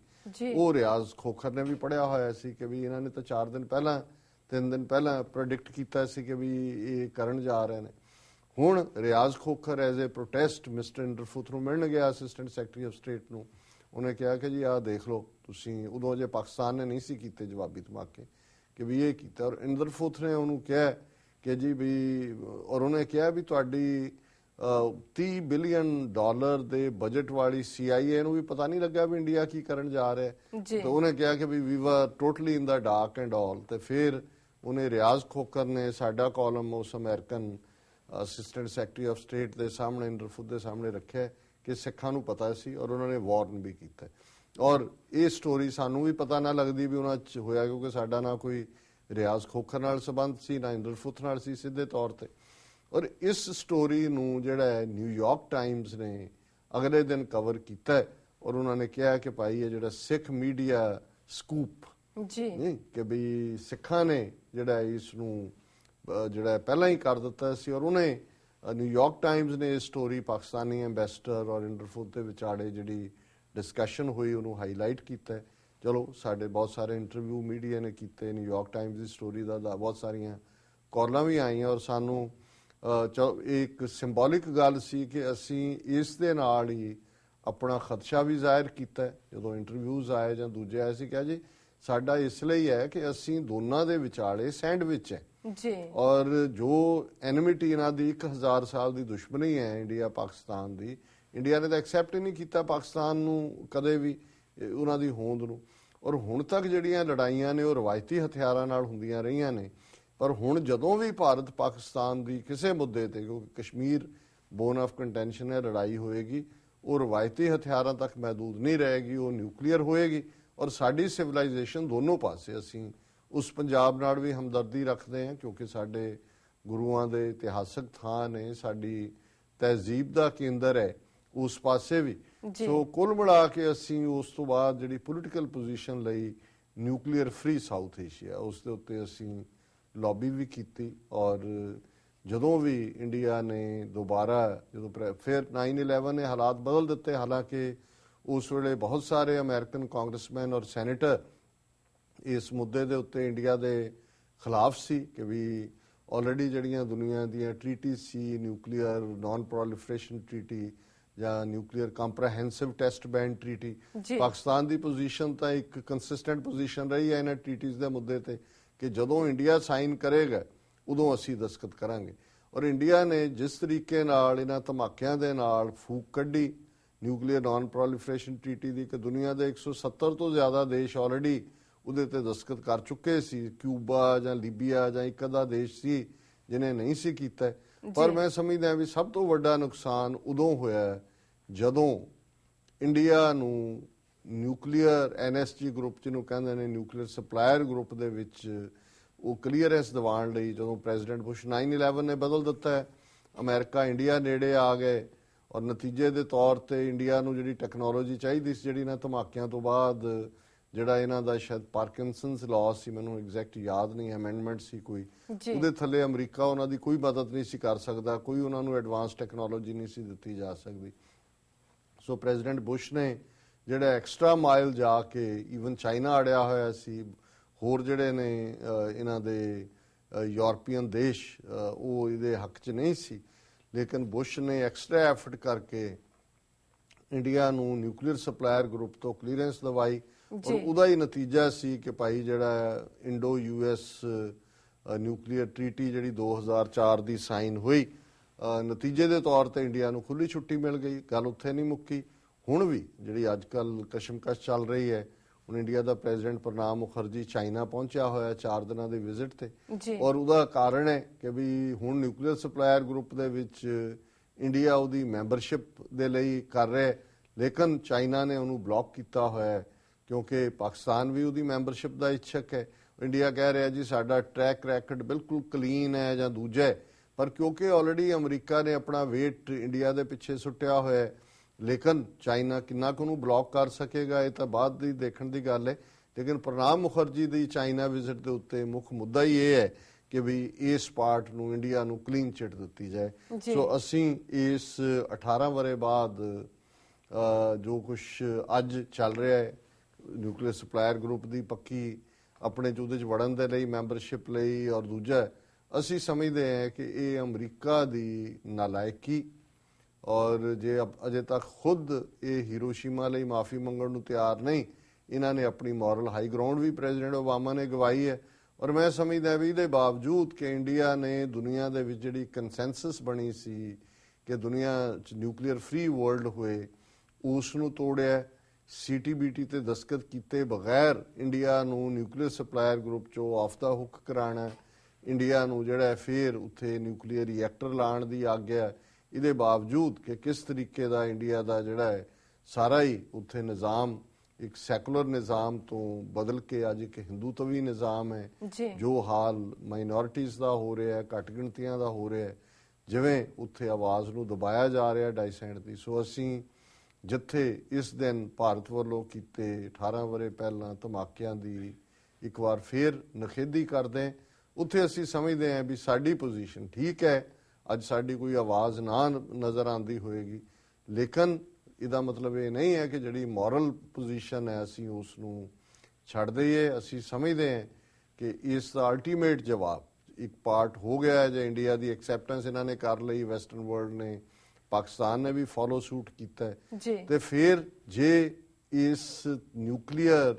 Speaker 3: ਉਹ ਰਿਆਜ਼ ਖੋਖਰ ਨੇ ਵੀ ਪੜਿਆ ਹੋਇਆ ਸੀ ਕਿ ਵੀ ਇਹਨਾਂ ਨੇ ਤਾਂ 4 ਦਿਨ ਪਹਿਲਾਂ 3 ਦਿਨ ਪਹਿਲਾਂ ਪ੍ਰੈਡਿਕਟ ਕੀਤਾ ਸੀ ਕਿ ਵੀ ਇਹ ਕਰਨ ਜਾ ਰਹੇ ਨੇ। ਹੁਣ Riaz Khokhar as a protest mister Inderfurth ਨੂੰ ਮਿਲਣ ਗਿਆ ਅਸਿਸਟੈਂਟ ਸੈਕਟਰੀ ਆਫ ਸਟੇਟ ਨੂੰ। ਉਹਨੇ ਕਿਹਾ ਕਿ ਜੀ ਆਹ ਦੇਖ ਲਓ ਤੁਸੀਂ ਉਦੋਂ ਜੇ ਪਾਕਿਸਤਾਨ ਨੇ ਨਹੀਂ ਸੀ ਕੀਤੇ ਜਵਾਬੀ ਧਮਾਕੇ ਕਿ ਵੀ ਇਹ ਕੀਤਾ। ਔਰ ਇੰਦਰਫੁੱਤ ਨੇ ਉਹਨੂੰ ਕਿਹਾ ਕਿ ਜੀ ਵੀ ਔਰ ਉਹਨੇ ਕਿਹਾ ਵੀ ਤੁਹਾਡੀ ਅਹ, 30 ਬਿਲੀਅਨ ਡਾਲਰ ਦੇ ਬਜਟ ਵਾਲੀ CIA ਨੂੰ ਵੀ ਪਤਾ ਨਹੀਂ ਲੱਗਾ ਵੀ ਇੰਡੀਆ ਕੀ ਕਰਨ ਜਾ ਰਿਹਾ ਹੈ। ਤੇ ਉਹਨੇ ਕਿਹਾ ਕਿ we we were totally in the dark and all ਤੇ ਫਿਰ ਉਹਨੇ ਰਿਆਜ਼ ਖੋਕਰ ਨੇ ਸਾਡਾ ਕਾਲਮ ਉਸ American assistant secretary of state ਦੇ ਸਾਹਮਣੇ ਇੰਦਰਫੁੱਤ ਦੇ ਸਾਹਮਣੇ ਰੱਖਿਆ ਕਿ ਸਿੱਖਾਂ ਨੂੰ ਪਤਾ ਸੀ ਔਰ ਉਹਨਾਂ ਨੇ ਵਾਰਨ ਵੀ ਕੀਤਾ ਔਰ ਇਹ ਸਟੋਰੀ ਸਾਨੂੰ ਵੀ ਪਤਾ ਨਾ ਲੱਗਦੀ ਵੀ ਉਹਨਾਂ 'ਚ ਹੋਇਆ ਕਿਉਂਕਿ ਸਾਡਾ ਨਾ ਕੋਈ ਰਿਆਜ਼ ਖੋਖਰ ਨਾਲ ਸੰਬੰਧ ਸੀ ਨਾ ਇੰਦਰਫੁੱਤ ਨਾਲ ਸੀ ਸਿੱਧੇ ਤੌਰ ਤੇ ਔਰ ਇਸ ਸਟੋਰੀ ਨੂੰ ਜਿਹੜਾ ਹੈ ਨਿਊਯਾਰਕ ਟਾਈਮਜ਼ ਨੇ ਅਗਲੇ ਦਿਨ ਕਵਰ ਕੀਤਾ ਔਰ ਉਹਨਾਂ ਨੇ ਕਿਹਾ ਕਿ ਭਾਈ ਇਹ ਜਿਹੜਾ ਸਿੱਖ ਮੀਡੀਆ ਸਕੂਪ
Speaker 5: ਜੀ
Speaker 3: ਨਹੀਂ ਕਿ ਵੀ ਸਿੱਖਾਂ ਨੇ ਜਿਹੜਾ ਇਸ ਨੂੰ ਜਿਹੜਾ ਪਹਿਲਾਂ ਹੀ ਕਰ ਦਿੱਤਾ ਸੀ ਔਰ ਉਹਨੇ ਨਿਊਯਾਰਕ ਟਾਈਮਜ਼ ਨੇ ਇਹ ਸਟੋਰੀ ਪਾਕਿਸਤਾਨੀ ਐਮਬੈਸਡਰ ਔਰ ਇੰਟਰਫੋਨ ਦੇ ਵਿਚਾਲੇ ਜਿਹੜੀ ਡਿਸਕਸ਼ਨ ਹੋਈ ਉਹਨੂੰ ਹਾਈਲਾਈਟ ਕੀਤਾ ਹੈ। ਚਲੋ ਸਾਡੇ ਬਹੁਤ ਸਾਰੇ ਇੰਟਰਵਿਊ ਮੀਡੀਆ ਨੇ ਕੀਤੇ ਨਿਊਯਾਰਕ ਟਾਈਮਜ਼ ਦੀ ਸਟੋਰੀ ਦਾ ਬਹੁਤ ਸਾਰੀਆਂ ਕਾਲਾਂ ਵੀ ਆਈਆਂ ਔਰ ਸਾਨੂੰ ਇੱਕ ਸਿੰਬੋਲਿਕ ਗੱਲ ਸੀ ਕਿ ਅਸੀਂ ਇਸ ਦੇ ਨਾਲ ਹੀ ਆਪਣਾ ਖਦਸ਼ਾ ਵੀ ਜ਼ਾਹਿਰ ਕੀਤਾ। ਜਦੋਂ ਇੰਟਰਵਿਊਜ਼ ਆਏ ਜਾਂ ਦੂਜੇ ਆਏ ਸੀ ਕਿਹਾ ਜੀ ਸਾਡਾ ਇਸ ਲਈ ਹੈ ਕਿ ਅਸੀਂ ਦੋਨਾਂ ਦੇ ਵਿਚਾਲੇ ਸੈਂਡਵਿਚ ਹੈ।
Speaker 5: ਜੀ।
Speaker 3: ਔਰ ਜੋ ਐਨਿਮਿਟੀ ਇਹਨਾਂ ਦੀ 1000 ਸਾਲ ਦੀ ਦੁਸ਼ਮਣੀ ਹੈ ਇੰਡੀਆ ਪਾਕਿਸਤਾਨ ਦੀ ਇੰਡੀਆ ਨੇ ਤਾਂ ਐਕਸੈਪਟ ਹੀ ਨਹੀਂ ਕੀਤਾ ਪਾਕਿਸਤਾਨ ਨੂੰ ਕਦੇ ਵੀ। ਉਹਨਾਂ ਦੀ ਹੋਂਦ ਨੂੰ। ਔਰ ਹੁਣ ਤੱਕ ਜਿਹੜੀਆਂ ਲੜਾਈਆਂ ਨੇ, ਉਹ ਰਵਾਇਤੀ ਹਥਿਆਰਾਂ ਨਾਲ ਹੁੰਦੀਆਂ ਰਹੀਆਂ ਨੇ। ਪਰ ਹੁਣ ਜਦੋਂ ਵੀ ਭਾਰਤ ਪਾਕਿਸਤਾਨ ਦੀ ਕਿਸੇ ਮੁੱਦੇ ਤੇ, ਕਿਉਂਕਿ ਕਸ਼ਮੀਰ ਬੋਨ ਆਫ ਕੰਟੈਂਸ਼ਨ ਹੈ, ਲੜਾਈ ਹੋਏਗੀ, ਉਹ ਰਵਾਇਤੀ ਹਥਿਆਰਾਂ ਤੱਕ ਮਹਦੂਦ ਨਹੀਂ ਰਹੇਗੀ, ਉਹ ਨਿਊਕਲੀਅਰ ਹੋਏਗੀ। ਔਰ ਸਾਡੀ ਸਿਵਲਾਈਜੇਸ਼ਨ ਦੋਨੋਂ ਪਾਸੇ ਅਸੀਂ ਉਸ ਪੰਜਾਬ ਨਾਲ ਵੀ ਹਮਦਰਦੀ ਰੱਖਦੇ ਹਾਂ, ਕਿਉਂਕਿ ਸਾਡੇ ਗੁਰੂਆਂ ਦੇ ਇਤਿਹਾਸਕ ਥਾਂ ਨੇ, ਸਾਡੀ ਤਹਿਜ਼ੀਬ ਦਾ ਕੇਂਦਰ ਹੈ, ਉਸ ਪਾਸੇ ਵੀ। ਸੋ ਕੁੱਲ ਮਿਲਾ ਕੇ ਅਸੀਂ ਉਸ ਤੋਂ ਬਾਅਦ ਜਿਹੜੀ ਪੋਲੀਟੀਕਲ ਪੋਜੀਸ਼ਨ ਲਈ ਨਿਊਕਲੀਅਰ ਫ੍ਰੀ ਸਾਊਥ ਏਸ਼ੀਆ ਉਸ ਦੇ ਉੱਤੇ ਅਸੀਂ ਲੌਬੀ ਵੀ ਕੀਤੀ ਔਰ ਜਦੋਂ ਵੀ ਇੰਡੀਆ ਨੇ ਦੁਬਾਰਾ ਜਦੋਂ ਫਿਰ 9/11 ਨੇ ਹਾਲਾਤ ਬਦਲ ਦਿੱਤੇ, ਹਾਲਾਂਕਿ ਉਸ ਵੇਲੇ ਬਹੁਤ ਸਾਰੇ ਅਮਰੀਕਨ ਕਾਂਗਰਸਮੈਨ ਔਰ ਸੈਨੇਟਰ ਇਸ ਮੁੱਦੇ ਦੇ ਉੱਤੇ ਇੰਡੀਆ ਦੇ ਖਿਲਾਫ ਸੀ ਕਿ ਵੀ ਆਲਰੇਡੀ ਜਿਹੜੀਆਂ ਦੁਨੀਆ ਦੀਆਂ ਟ੍ਰੀਟੀ ਸੀ ਨਿਊਕਲੀਅਰ ਨਾਨ ਪ੍ਰੋਲੀਫਰੇਸ਼ਨ ਟ੍ਰੀਟੀ ਜਾਂ nuclear comprehensive test ban
Speaker 5: treaty.
Speaker 3: Pakistan ਦੀ ਪੋਜੀਸ਼ਨ ਤਾਂ ਇੱਕ ਕੰਸਿਸਟੈਂਟ ਪੋਜੀਸ਼ਨ ਰਹੀ ਹੈ ਇਹਨਾਂ ਟ੍ਰੀਟੀਜ਼ ਦੇ ਮੁੱਦੇ ਤੇ ਕਿ ਜਦੋਂ ਇੰਡੀਆ ਸਾਈਨ ਕਰੇਗਾ ਉਦੋਂ ਅਸੀਂ ਦਸਖਤ ਕਰਾਂਗੇ। ਔਰ ਇੰਡੀਆ ਨੇ ਜਿਸ ਤਰੀਕੇ ਨਾਲ ਇਹਨਾਂ ਧਮਾਕਿਆਂ ਦੇ ਨਾਲ ਫੂਕ ਕੱਢੀ ਨਿਊਕਲੀਅਰ ਨਾਨ ਪ੍ਰੋਲੀਫਰੇਸ਼ਨ ਟ੍ਰੀਟੀ ਦੀ ਕਿ ਦੁਨੀਆ ਦੇ 170 ਤੋਂ ਜ਼ਿਆਦਾ ਦੇਸ਼ ਆਲਰੇਡੀ ਉਹਦੇ ਤੇ ਦਸਖਤ ਕਰ ਚੁੱਕੇ ਸੀ। ਕਿਊਬਾ ਜਾਂ ਲੀਬੀਆ ਜਾਂ ਇੱਕ ਅੱਧਾ ਦੇਸ਼ ਸੀ ਜਿਨੇ ਨਹੀਂ ਸੀ ਕੀਤਾ। ਪਰ ਮੈਂ ਸਮਝਦਾ ਵੀ ਸਭ ਤੋਂ ਵੱਡਾ ਨੁਕਸਾਨ ਉਦੋਂ ਹੋਇਆ ਜਦੋਂ ਇੰਡੀਆ ਨੂੰ ਨਿਊਕਲੀਅਰ ਐਨਐਸਜੀ ਗਰੁੱਪ ਜਿਹਨੂੰ ਕਹਿੰਦੇ ਨੇ ਨਿਊਕਲੀਅਰ ਸਪਲਾਇਰ ਗਰੁੱਪ ਦੇ ਵਿੱਚ ਉਹ ਕਲੀਅਰੈਂਸ ਦਿਵਾਉਣ ਲਈ ਜਦੋਂ ਪ੍ਰੈਜ਼ੀਡੈਂਟ ਬੁਸ਼ 9/11 ਨੇ ਬਦਲ ਦਿੱਤਾ ਅਮਰੀਕਾ ਇੰਡੀਆ ਨੇੜੇ ਆ ਗਏ ਔਰ ਨਤੀਜੇ ਦੇ ਤੌਰ ਤੇ ਇੰਡੀਆ ਨੂੰ ਜਿਹੜੀ ਟੈਕਨੋਲੋਜੀ ਚਾਹੀਦੀ ਸੀ ਜਿਹੜੀ ਨਾ ਧਮਾਕਿਆਂ ਤੋਂ ਬਾਅਦ ਜਿਹੜਾ ਇਹਨਾਂ ਦਾ ਸ਼ਾਇਦ ਪਾਰਕਿੰਸਨਸ ਲਾਅ ਸੀ ਮੈਨੂੰ ਐਗਜ਼ੈਕਟ ਯਾਦ ਨਹੀਂ ਅਮੈਂਡਮੈਂਟ ਸੀ ਕੋਈ। ਉਹਦੇ ਥੱਲੇ ਅਮਰੀਕਾ ਉਹਨਾਂ ਦੀ ਕੋਈ ਮਦਦ ਨਹੀਂ ਸੀ ਕਰ ਸਕਦਾ ਕੋਈ ਉਹਨਾਂ ਨੂੰ ਐਡਵਾਂਸ ਟੈਕਨੋਲੋਜੀ ਨਹੀਂ ਸੀ ਦਿੱਤੀ ਜਾ ਸਕਦੀ। ਸੋ ਪ੍ਰੈਜ਼ੀਡੈਂਟ ਬੁਸ਼ ਨੇ ਜਿਹੜਾ ਐਕਸਟਰਾ ਮਾਈਲ ਜਾ ਕੇ ਈਵਨ ਚਾਈਨਾ ਅੜਿਆ ਹੋਇਆ ਸੀ ਹੋਰ ਜਿਹੜੇ ਨੇ ਇਹਨਾਂ ਦੇ ਯੂਰਪੀਅਨ ਦੇਸ਼ ਉਹ ਇਹਦੇ ਹੱਕ 'ਚ ਨਹੀਂ ਸੀ। ਲੇਕਿਨ ਬੁਸ਼ ਨੇ ਐਕਸਟਰਾ ਐਫਰਟ ਕਰਕੇ ਇੰਡੀਆ ਨੂੰ ਨਿਊਕਲੀਅਰ ਸਪਲਾਇਰ ਗਰੁੱਪ ਤੋਂ ਕਲੀਅਰੈਂਸ ਦਵਾਈ। ਔਰ। ਉਹਦਾ ਹੀ ਨਤੀਜਾ ਸੀ ਕਿ ਭਾਈ ਜਿਹੜਾ ਇੰਡੋ ਯੂਐਸ ਨਿਊਕਲੀਅਰ ਟ੍ਰੀਟੀ ਜਿਹੜੀ 2004 ਦੀ ਸਾਈਨ ਹੋਈ ਨਤੀਜੇ ਦੇ ਤੌਰ ਤੇ ਇੰਡੀਆ ਨੂੰ ਖੁੱਲੀ ਛੁੱਟੀ ਮਿਲ ਗਈ ਗੱਲ ਉੱਥੇ ਨਹੀਂ ਮੁੱਕੀ ਹੁਣ ਵੀ ਜਿਹੜੀ ਅੱਜ ਕੱਲ ਕਸ਼ਮਕਸ਼ ਚੱਲ ਰਹੀ ਹੈ ਹੁਣ ਇੰਡੀਆ ਦਾ ਪ੍ਰੈਜ਼ੀਡੈਂਟ ਪ੍ਰਣਾਬ ਮੁਖਰਜੀ ਚਾਈਨਾ ਪਹੁੰਚਿਆ ਹੋਇਆ 4 ਦਿਨਾਂ ਦੇ ਵਿਜ਼ਿਟ ਤੇ। ਔਰ ਉਹਦਾ ਕਾਰਨ ਹੈ ਕਿ ਵੀ ਹੁਣ ਨਿਊਕਲੀਅਰ ਸਪਲਾਇਰ ਗਰੁੱਪ ਦੇ ਵਿੱਚ ਇੰਡੀਆ ਉਹਦੀ ਮੈਂਬਰਸ਼ਿਪ ਦੇ ਲਈ ਕਰ ਰਿਹਾ ਲੇਕਿਨ ਚਾਈਨਾ ਨੇ ਉਹਨੂੰ ਬਲੌਕ ਕੀਤਾ ਹੋਇਆ ਹੈ ਕਿਉਂਕਿ ਪਾਕਿਸਤਾਨ ਵੀ ਉਹਦੀ ਮੈਂਬਰਸ਼ਿਪ ਦਾ ਇੱਛਕ ਹੈ। ਇੰਡੀਆ ਕਹਿ ਰਿਹਾ ਜੀ ਸਾਡਾ ਟਰੈਕ ਰੈਕਡ ਬਿਲਕੁਲ ਕਲੀਨ ਹੈ ਜਾਂ ਦੂਜਾ ਹੈ। ਪਰ ਕਿਉਂਕਿ ਆਲਰੇਡੀ ਅਮਰੀਕਾ ਨੇ ਆਪਣਾ weight ਇੰਡੀਆ ਦੇ ਪਿੱਛੇ ਸੁੱਟਿਆ ਹੋਇਆ ਹੈ ਲੇਕਿਨ ਚਾਈਨਾ ਕਿੰਨਾ ਕੁ ਨੂੰ ਬਲੌਕ ਕਰ ਸਕੇਗਾ ਇਹ ਤਾਂ ਬਾਅਦ ਦੀ ਦੇਖਣ ਦੀ ਗੱਲ ਹੈ। ਲੇਕਿਨ ਪ੍ਰਣਾਬ ਮੁਖਰਜੀ ਦੀ ਚਾਈਨਾ ਵਿਜ਼ਿਟ ਦੇ ਉੱਤੇ ਮੁੱਖ ਮੁੱਦਾ ਹੀ ਇਹ ਹੈ ਕਿ ਵੀ ਇਸ ਪਾਰਟ ਨੂੰ ਇੰਡੀਆ ਨੂੰ ਕਲੀਨ ਚਿੱਟ ਦਿੱਤੀ ਜਾਏ। ਸੋ ਅਸੀਂ ਇਸ 18 ਵਰੇ ਬਾਅਦ ਜੋ ਕੁਝ ਅੱਜ ਚੱਲ ਰਿਹਾ ਹੈ ਨਿਊਕਲੀਅਰ ਸਪਲਾਇਰ ਗਰੁੱਪ ਦੀ ਪੱਕੀ ਆਪਣੇ ਚ ਉਹਦੇ ਚ ਵੜਨ ਦੇ ਲਈ ਮੈਂਬਰਸ਼ਿਪ ਲਈ ਔਰ ਦੂਜਾ, ਅਸੀਂ ਸਮਝਦੇ ਹਾਂ ਕਿ ਇਹ ਅਮਰੀਕਾ ਦੀ ਨਾਲਾਇਕੀ ਔਰ ਜੇ ਅਬ- ਅਜੇ ਤੱਕ ਖੁਦ ਇਹ ਹੀਰੋਸ਼ੀਮਾ ਲਈ ਮਾਫੀ ਮੰਗਣ ਨੂੰ ਤਿਆਰ ਨਹੀਂ, ਇਹਨਾਂ ਨੇ ਆਪਣੀ ਮੋਰਲ ਹਾਈ ਗਰਾਉਂਡ ਵੀ ਪ੍ਰੈਜ਼ੀਡੈਂਟ ਓਬਾਮਾ ਨੇ ਗਵਾਈ ਹੈ ਔਰ ਮੈਂ ਸਮਝਦਾ ਵੀ ਇਹਦੇ ਬਾਵਜੂਦ ਕਿ ਇੰਡੀਆ ਨੇ ਦੁਨੀਆ ਦੇ ਵਿੱਚ ਜਿਹੜੀ ਕੰਸੈਂਸਸ ਬਣੀ ਸੀ ਕਿ ਦੁਨੀਆ ਚ ਨਿਊਕਲੀਅਰ ਫ੍ਰੀ ਵਰਲਡ ਹੋਏ, ਉਸ ਨੂੰ ਤੋੜਿਆ। ਸੀਟੀਬੀਟੀ ਤੇ ਦਸਤਖਤ ਕੀਤੇ ਬਗੈਰ ਇੰਡੀਆ ਨੂੰ ਨਿਊਕਲੀਅਰ ਸਪਲਾਇਰ ਗਰੁੱਪ ਚੋਂ ਆਫ ਦਾ ਹੁੱਕ ਕਰਾਣਾ ਇੰਡੀਆ ਨੂੰ ਜਿਹੜਾ ਫੇਰ ਉੱਥੇ ਨਿਊਕਲੀਅਰ ਰਿਐਕਟਰ ਲਾਉਣ ਦੀ ਆਗਿਆ ਇਹਦੇ ਬਾਵਜੂਦ ਕਿ ਕਿਸ ਤਰੀਕੇ ਦਾ ਇੰਡੀਆ ਦਾ ਜਿਹੜਾ ਹੈ ਸਾਰਾ ਹੀ ਉੱਥੇ ਨਿਜ਼ਾਮ ਇੱਕ ਸੈਕੂਲਰ ਨਿਜ਼ਾਮ ਤੋਂ ਬਦਲ ਕੇ ਅੱਜ ਇੱਕ ਹਿੰਦੂਤਵੀ ਨਿਜ਼ਾਮ ਹੈ।
Speaker 5: ਜੀ।
Speaker 3: ਜੋ ਹਾਲ ਮਾਈਨੋਰਿਟੀਜ਼ ਦਾ ਹੋ ਰਿਹਾ ਹੈ ਘੱਟ ਗਿਣਤੀਆਂ ਦਾ ਹੋ ਰਿਹਾ ਹੈ। ਜਿਵੇਂ ਉੱਥੇ ਆਵਾਜ਼ ਨੂੰ ਦਬਾਇਆ ਜਾ ਰਿਹਾ ਡਾਈਸੈਂਟ ਦੀ। ਸੋ ਅਸੀਂ ਜਿੱਥੇ ਇਸ ਦਿਨ ਭਾਰਤ ਵੱਲੋਂ ਕੀਤੇ 18 ਵਰੇ ਪਹਿਲਾਂ ਧਮਾਕਿਆਂ ਦੀ ਇੱਕ ਵਾਰ ਫੇਰ ਨਖੇਦੀ ਕਰਦੇ ਉੱਥੇ ਅਸੀਂ ਸਮਝਦੇ ਹਾਂ ਵੀ ਸਾਡੀ ਪੋਜੀਸ਼ਨ ਠੀਕ ਹੈ। ਅੱਜ ਸਾਡੀ ਕੋਈ ਆਵਾਜ਼ ਨਾ ਨਜ਼ਰ ਆਂਦੀ ਹੋਏਗੀ। ਲੇਕਿਨ ਇਹਦਾ ਮਤਲਬ ਇਹ ਨਹੀਂ ਹੈ ਕਿ ਜਿਹੜੀ ਮੋਰਲ ਪੋਜੀਸ਼ਨ ਹੈ, ਅਸੀਂ ਉਸ ਨੂੰ ਛੱਡ ਦਈਏ। ਅਸੀਂ ਸਮਝਦੇ ਹਾਂ ਕਿ ਇਸ ਦਾ ਅਲਟੀਮੇਟ ਜਵਾਬ ਇੱਕ ਪਾਰਟ ਹੋ ਗਿਆ ਹੈ, ਜੇ ਇੰਡੀਆ ਦੀ ਐਕਸੈਪਟੈਂਸ ਇਹਨਾਂ ਨੇ ਕਰ ਲਈ ਵੈਸਟਰਨ ਵਰਲਡ ਨੇ ਪਾਕਿਸਤਾਨ ਨੇ ਵੀ ਫੋਲੋ ਸੂਟ ਕੀਤਾ ਹੈ। ਤੇ ਫਿਰ ਜੇ ਇਸ ਨਿਊਕਲੀਅਰ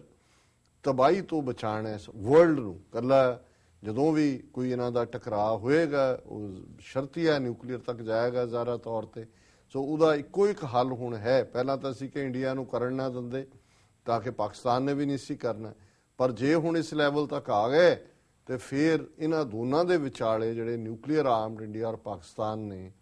Speaker 3: ਤਬਾਹੀ ਤੋਂ ਬਚਾਣਾ ਹੈ ਵਰਲਡ ਨੂੰ ਕੱਲਾ ਜਦੋਂ ਵੀ ਕੋਈ ਇਹਨਾਂ ਦਾ ਟਕਰਾਅ ਹੋਏਗਾ ਉਹ ਸ਼ਰਤੀਆ ਨਿਊਕਲੀਅਰ ਤੱਕ ਜਾਏਗਾ ਜ਼ਾਰਾ ਤੌਰ ਤੇ। ਸੋ ਉਹਦਾ ਇੱਕੋ ਇੱਕ ਹੱਲ ਹੁਣ ਹੈ। ਪਹਿਲਾਂ ਤਾਂ ਸੀ ਕਿ ਇੰਡੀਆ ਨੂੰ ਕਰਨ ਨਾ ਦਿੰਦੇ ਤਾਂ ਕਿ ਪਾਕਿਸਤਾਨ ਨੇ ਵੀ ਨਹੀਂ ਸੀ ਕਰਨਾ। ਪਰ ਜੇ ਹੁਣ ਇਸ ਲੈਵਲ ਤੱਕ ਆ ਗਏ ਤੇ ਫਿਰ ਇਹਨਾਂ ਦੋਨਾਂ ਦੇ ਵਿਚਾਲੇ ਜਿਹੜੇ ਨਿਊਕਲੀਅਰ ਆਰਮਡ ਇੰਡੀਆ ਔਰ ਪਾਕਿਸਤਾਨ ਨੇ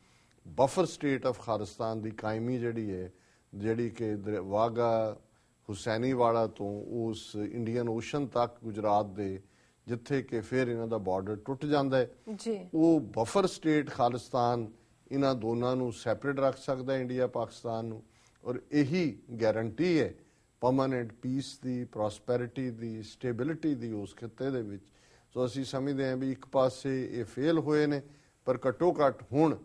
Speaker 3: ਬਫਰ ਸਟੇਟ ਆਫ ਖਾਲਿਸਤਾਨ ਦੀ ਕਾਇਮੀ ਜਿਹੜੀ ਹੈ ਜਿਹੜੀ ਕਿ ਵਾਗਾ ਹੁਸੈਨੀਵਾਲਾ ਤੋਂ ਉਸ ਇੰਡੀਅਨ ਓਸ਼ਨ ਤੱਕ ਗੁਜਰਾਤ ਦੇ ਜਿੱਥੇ ਕਿ ਫਿਰ ਇਹਨਾਂ ਦਾ ਬਾਰਡਰ ਟੁੱਟ ਜਾਂਦਾ ਹੈ।
Speaker 5: ਜੀ।
Speaker 3: ਉਹ ਬਫਰ ਸਟੇਟ ਖਾਲਿਸਤਾਨ ਇਹਨਾਂ ਦੋਨਾਂ ਨੂੰ ਸੈਪਰੇਟ ਰੱਖ ਸਕਦਾ ਹੈ ਇੰਡੀਆ ਪਾਕਿਸਤਾਨ ਨੂੰ ਔਰ ਇਹੀ ਗਾਰੰਟੀ ਹੈ ਪਰਮਨੈਂਟ ਪੀਸ ਦੀ ਪ੍ਰੋਸਪੈਰਿਟੀ ਦੀ ਸਟੇਬਿਲਿਟੀ ਦੀ ਉਸ ਖਿੱਤੇ ਦੇ ਵਿੱਚ। ਸੋ ਅਸੀਂ ਸਮਝਦੇ ਹਾਂ ਵੀ ਇੱਕ ਪਾਸੇ ਇਹ ਫੇਲ ਹੋਏ ਨੇ ਪਰ ਘੱਟੋ ਘੱਟ ਹੁਣ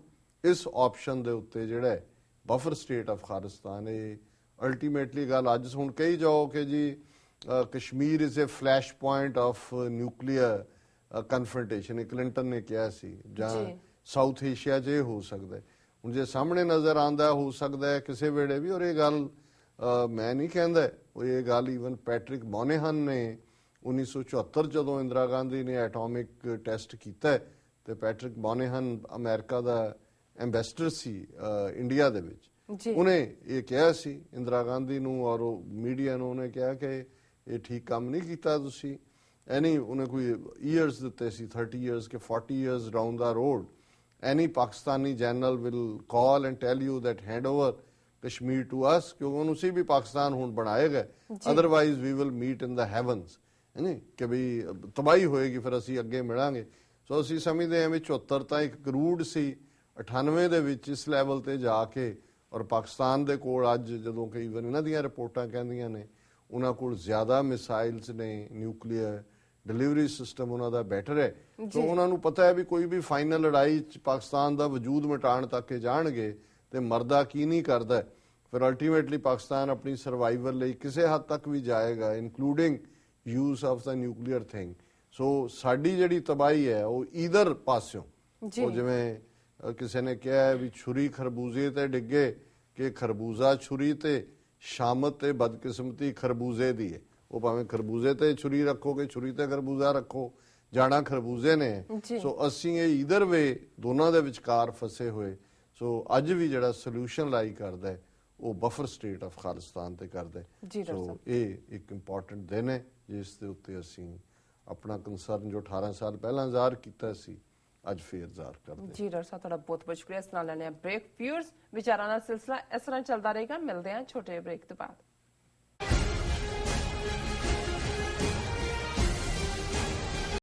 Speaker 3: ਇਸ ਆਪਸ਼ਨ ਦੇ ਉੱਤੇ ਜਿਹੜਾ ਬਫਰ ਸਟੇਟ ਆਫ ਖਾਲਿਸਤਾਨ ਇਹ ਅਲਟੀਮੇਟਲੀ ਗੱਲ ਅੱਜ ਹੁਣ ਕਹੀ ਜਾਓ ਕਿ ਜੀ Kashmir is a flash point of nuclear confrontation Clinton ਨੇ ਕਿਹਾ ਸੀ ਜਾਂ। ਸਾਊਥ ਏਸ਼ੀਆ 'ਚ ਇਹ ਹੋ ਸਕਦਾ ਹੁਣ ਜੇ ਸਾਹਮਣੇ ਨਜ਼ਰ ਆਂਦਾ ਹੋ ਸਕਦਾ ਕਿਸੇ ਵੇਲੇ ਵੀ ਔਰ ਇਹ ਗੱਲ ਮੈਂ ਨਹੀਂ ਕਹਿੰਦਾ। ਉਹ ਇਹ ਗੱਲ ਈਵਨ ਪੈਟ੍ਰਿਕ ਮੋਨੇਹਨ ਨੇ 1974 ਜਦੋਂ ਇੰਦਰਾ ਗਾਂਧੀ ਨੇ ਐਟੋਮਿਕ ਟੈਸਟ ਕੀਤਾ ਤੇ ਪੈਟ੍ਰਿਕ ਮੋਨੇਹਨ ਅਮਰੀਕਾ ਦਾ ਐਮਬੈਸਡਰ ਸੀ ਇੰਡੀਆ ਦੇ ਵਿੱਚ। ਉਹਨੇ ਇਹ ਕਿਹਾ ਸੀ ਇੰਦਰਾ ਗਾਂਧੀ ਨੂੰ ਔਰ ਮੀਡੀਆ ਨੂੰ ਉਹਨੇ ਕਿਹਾ ਕਿ ਇਹ ਠੀਕ ਕੰਮ ਨਹੀਂ ਕੀਤਾ ਤੁਸੀਂ। ਐਨੀ ਉਹਨੇ ਕੋਈ ਇਅਰਸ ਦਿੱਤੇ ਸੀ 30 ਇਅਰਸ ਕੇ 40 years down the road any Pakistani general will call and tell you that hand over Kashmir to us ਕਿਉਂਕਿ ਉਹਨੂੰ ਸੀ ਵੀ ਪਾਕਿਸਤਾਨ ਹੁਣ ਬਣਾਏਗਾ otherwise we will meet in the heavens ਹੈਨੀ ਕਿ ਵੀ ਤਬਾਹੀ ਹੋਏਗੀ ਫਿਰ ਅਸੀਂ ਅੱਗੇ ਮਿਲਾਂਗੇ। ਸੋ ਅਸੀਂ ਸਮਝਦੇ ਹਾਂ ਵੀ 74 ਤਾਂ ਇੱਕ ਕਰੂਡ ਸੀ। 98 ਦੇ ਵਿੱਚ ਇਸ ਲੈਵਲ ਤੇ ਜਾ ਕੇ ਔਰ ਪਾਕਿਸਤਾਨ ਦੇ ਕੋਲ ਅੱਜ ਜਦੋਂ ਕਿ ਇਵਨ ਇਹਨਾਂ ਦੀਆਂ ਰਿਪੋਰਟਾਂ ਕਹਿੰਦੀਆਂ ਨੇ ਉਹਨਾਂ ਕੋਲ ਜ਼ਿਆਦਾ ਮਿਸਾਈਲਸ ਨੇ ਨਿਊਕਲੀਅਰ ਡਿਲੀਵਰੀ ਸਿਸਟਮ ਉਹਨਾਂ ਦਾ ਬੈਟਰ ਹੈ ਸੋ ਉਹਨਾਂ ਨੂੰ ਪਤਾ ਹੈ ਵੀ ਕੋਈ ਵੀ ਫਾਈਨਲ ਲੜਾਈ ਚ ਪਾਕਿਸਤਾਨ ਦਾ ਵਜੂਦ ਮਿਟਾਉਣ ਤੱਕ ਇਹ ਜਾਣਗੇ ਤੇ ਮਰਦਾ ਕੀ ਨਹੀਂ ਕਰਦਾ। ਫਿਰ ਅਲਟੀਮੇਟਲੀ ਪਾਕਿਸਤਾਨ ਆਪਣੀ ਸਰਵਾਈਵਲ ਲਈ ਕਿਸੇ ਹੱਦ ਤੱਕ ਵੀ ਜਾਏਗਾ including use of the nuclear thing so ਸਾਡੀ ਜਿਹੜੀ ਤਬਾਹੀ ਹੈ ਉਹ ਈਦਰ ਪਾਸਿਓਂ। ਉਹ ਜਿਵੇਂ ਕਿਸੇ ਨੇ ਕਿਹਾ ਹੈ ਵੀ ਛੁਰੀ ਖਰਬੂਜ਼ੇ ਤੇ ਡਿੱਗੇ ਕਿ ਖਰਬੂਜ਼ਾ ਛੁਰੀ ਤੇ ਸ਼ਾਮਤ ਤੇ ਬਦਕਿਸਮਤੀ ਖਰਬੂਜ਼ੇ ਦੀ ਹੈ ਉਹ ਭਾਵੇਂ ਖਰਬੂਜ਼ੇ ਤੇ ਛੁਰੀ ਰੱਖੋਗੇ ਛੁਰੀ ਤੇ ਖਰਬੂਜ਼ਾ ਰੱਖੋ ਜਾਣਾ ਖਰਬੂਜ਼ੇ ਨੇ। ਸੋ ਅਸੀਂ ਇਹ ਈਦਰ ਵੇ ਦੋਨਾਂ ਦੇ ਵਿਚਕਾਰ ਫਸੇ ਹੋਏ ਸੋ ਅੱਜ ਵੀ ਜਿਹੜਾ ਸੋਲੂਸ਼ਨ ਲਾਈ ਕਰਦਾ ਉਹ ਬਫਰ ਸਟੇਟ ਆਫ ਖਾਲਿਸਤਾਨ ਤੇ ਕਰਦਾ ਸੋ। ਇਹ ਇੱਕ ਇੰਪੋਰਟੈਂਟ ਦਿਨ ਹੈ ਜਿਸ ਦੇ ਉੱਤੇ ਅਸੀਂ ਆਪਣਾ ਕੰਸਰਨ ਜੋ 18 ਸਾਲ ਪਹਿਲਾਂ ਜ਼ਾਹਰ ਕੀਤਾ ਸੀ ਅੱਜ ਫੇਰ ਜ਼ਾਹਰ ਕਰਦੇ
Speaker 5: ਜੀ ਡਾਕਟਰ ਸਾਹਿਬ ਤੁਹਾਡਾ ਬਹੁਤ ਬਹੁਤ ਸ਼ੁਕਰੀਆ ਇਸ ਨਾਲ ਲੈਣੇ ਬ੍ਰੇਕ ਵਿਊਅਰਸ ਵਿਚਾਰਾਂ ਦਾ ਸਿਲਸਿਲਾ ਇਸ ਤਰ੍ਹਾਂ ਚੱਲਦਾ ਰਹੇਗਾ ਮਿਲਦੇ ਹਾਂ ਛੋਟੇ ਬ੍ਰੇਕ ਤੋਂ ਬਾਅਦ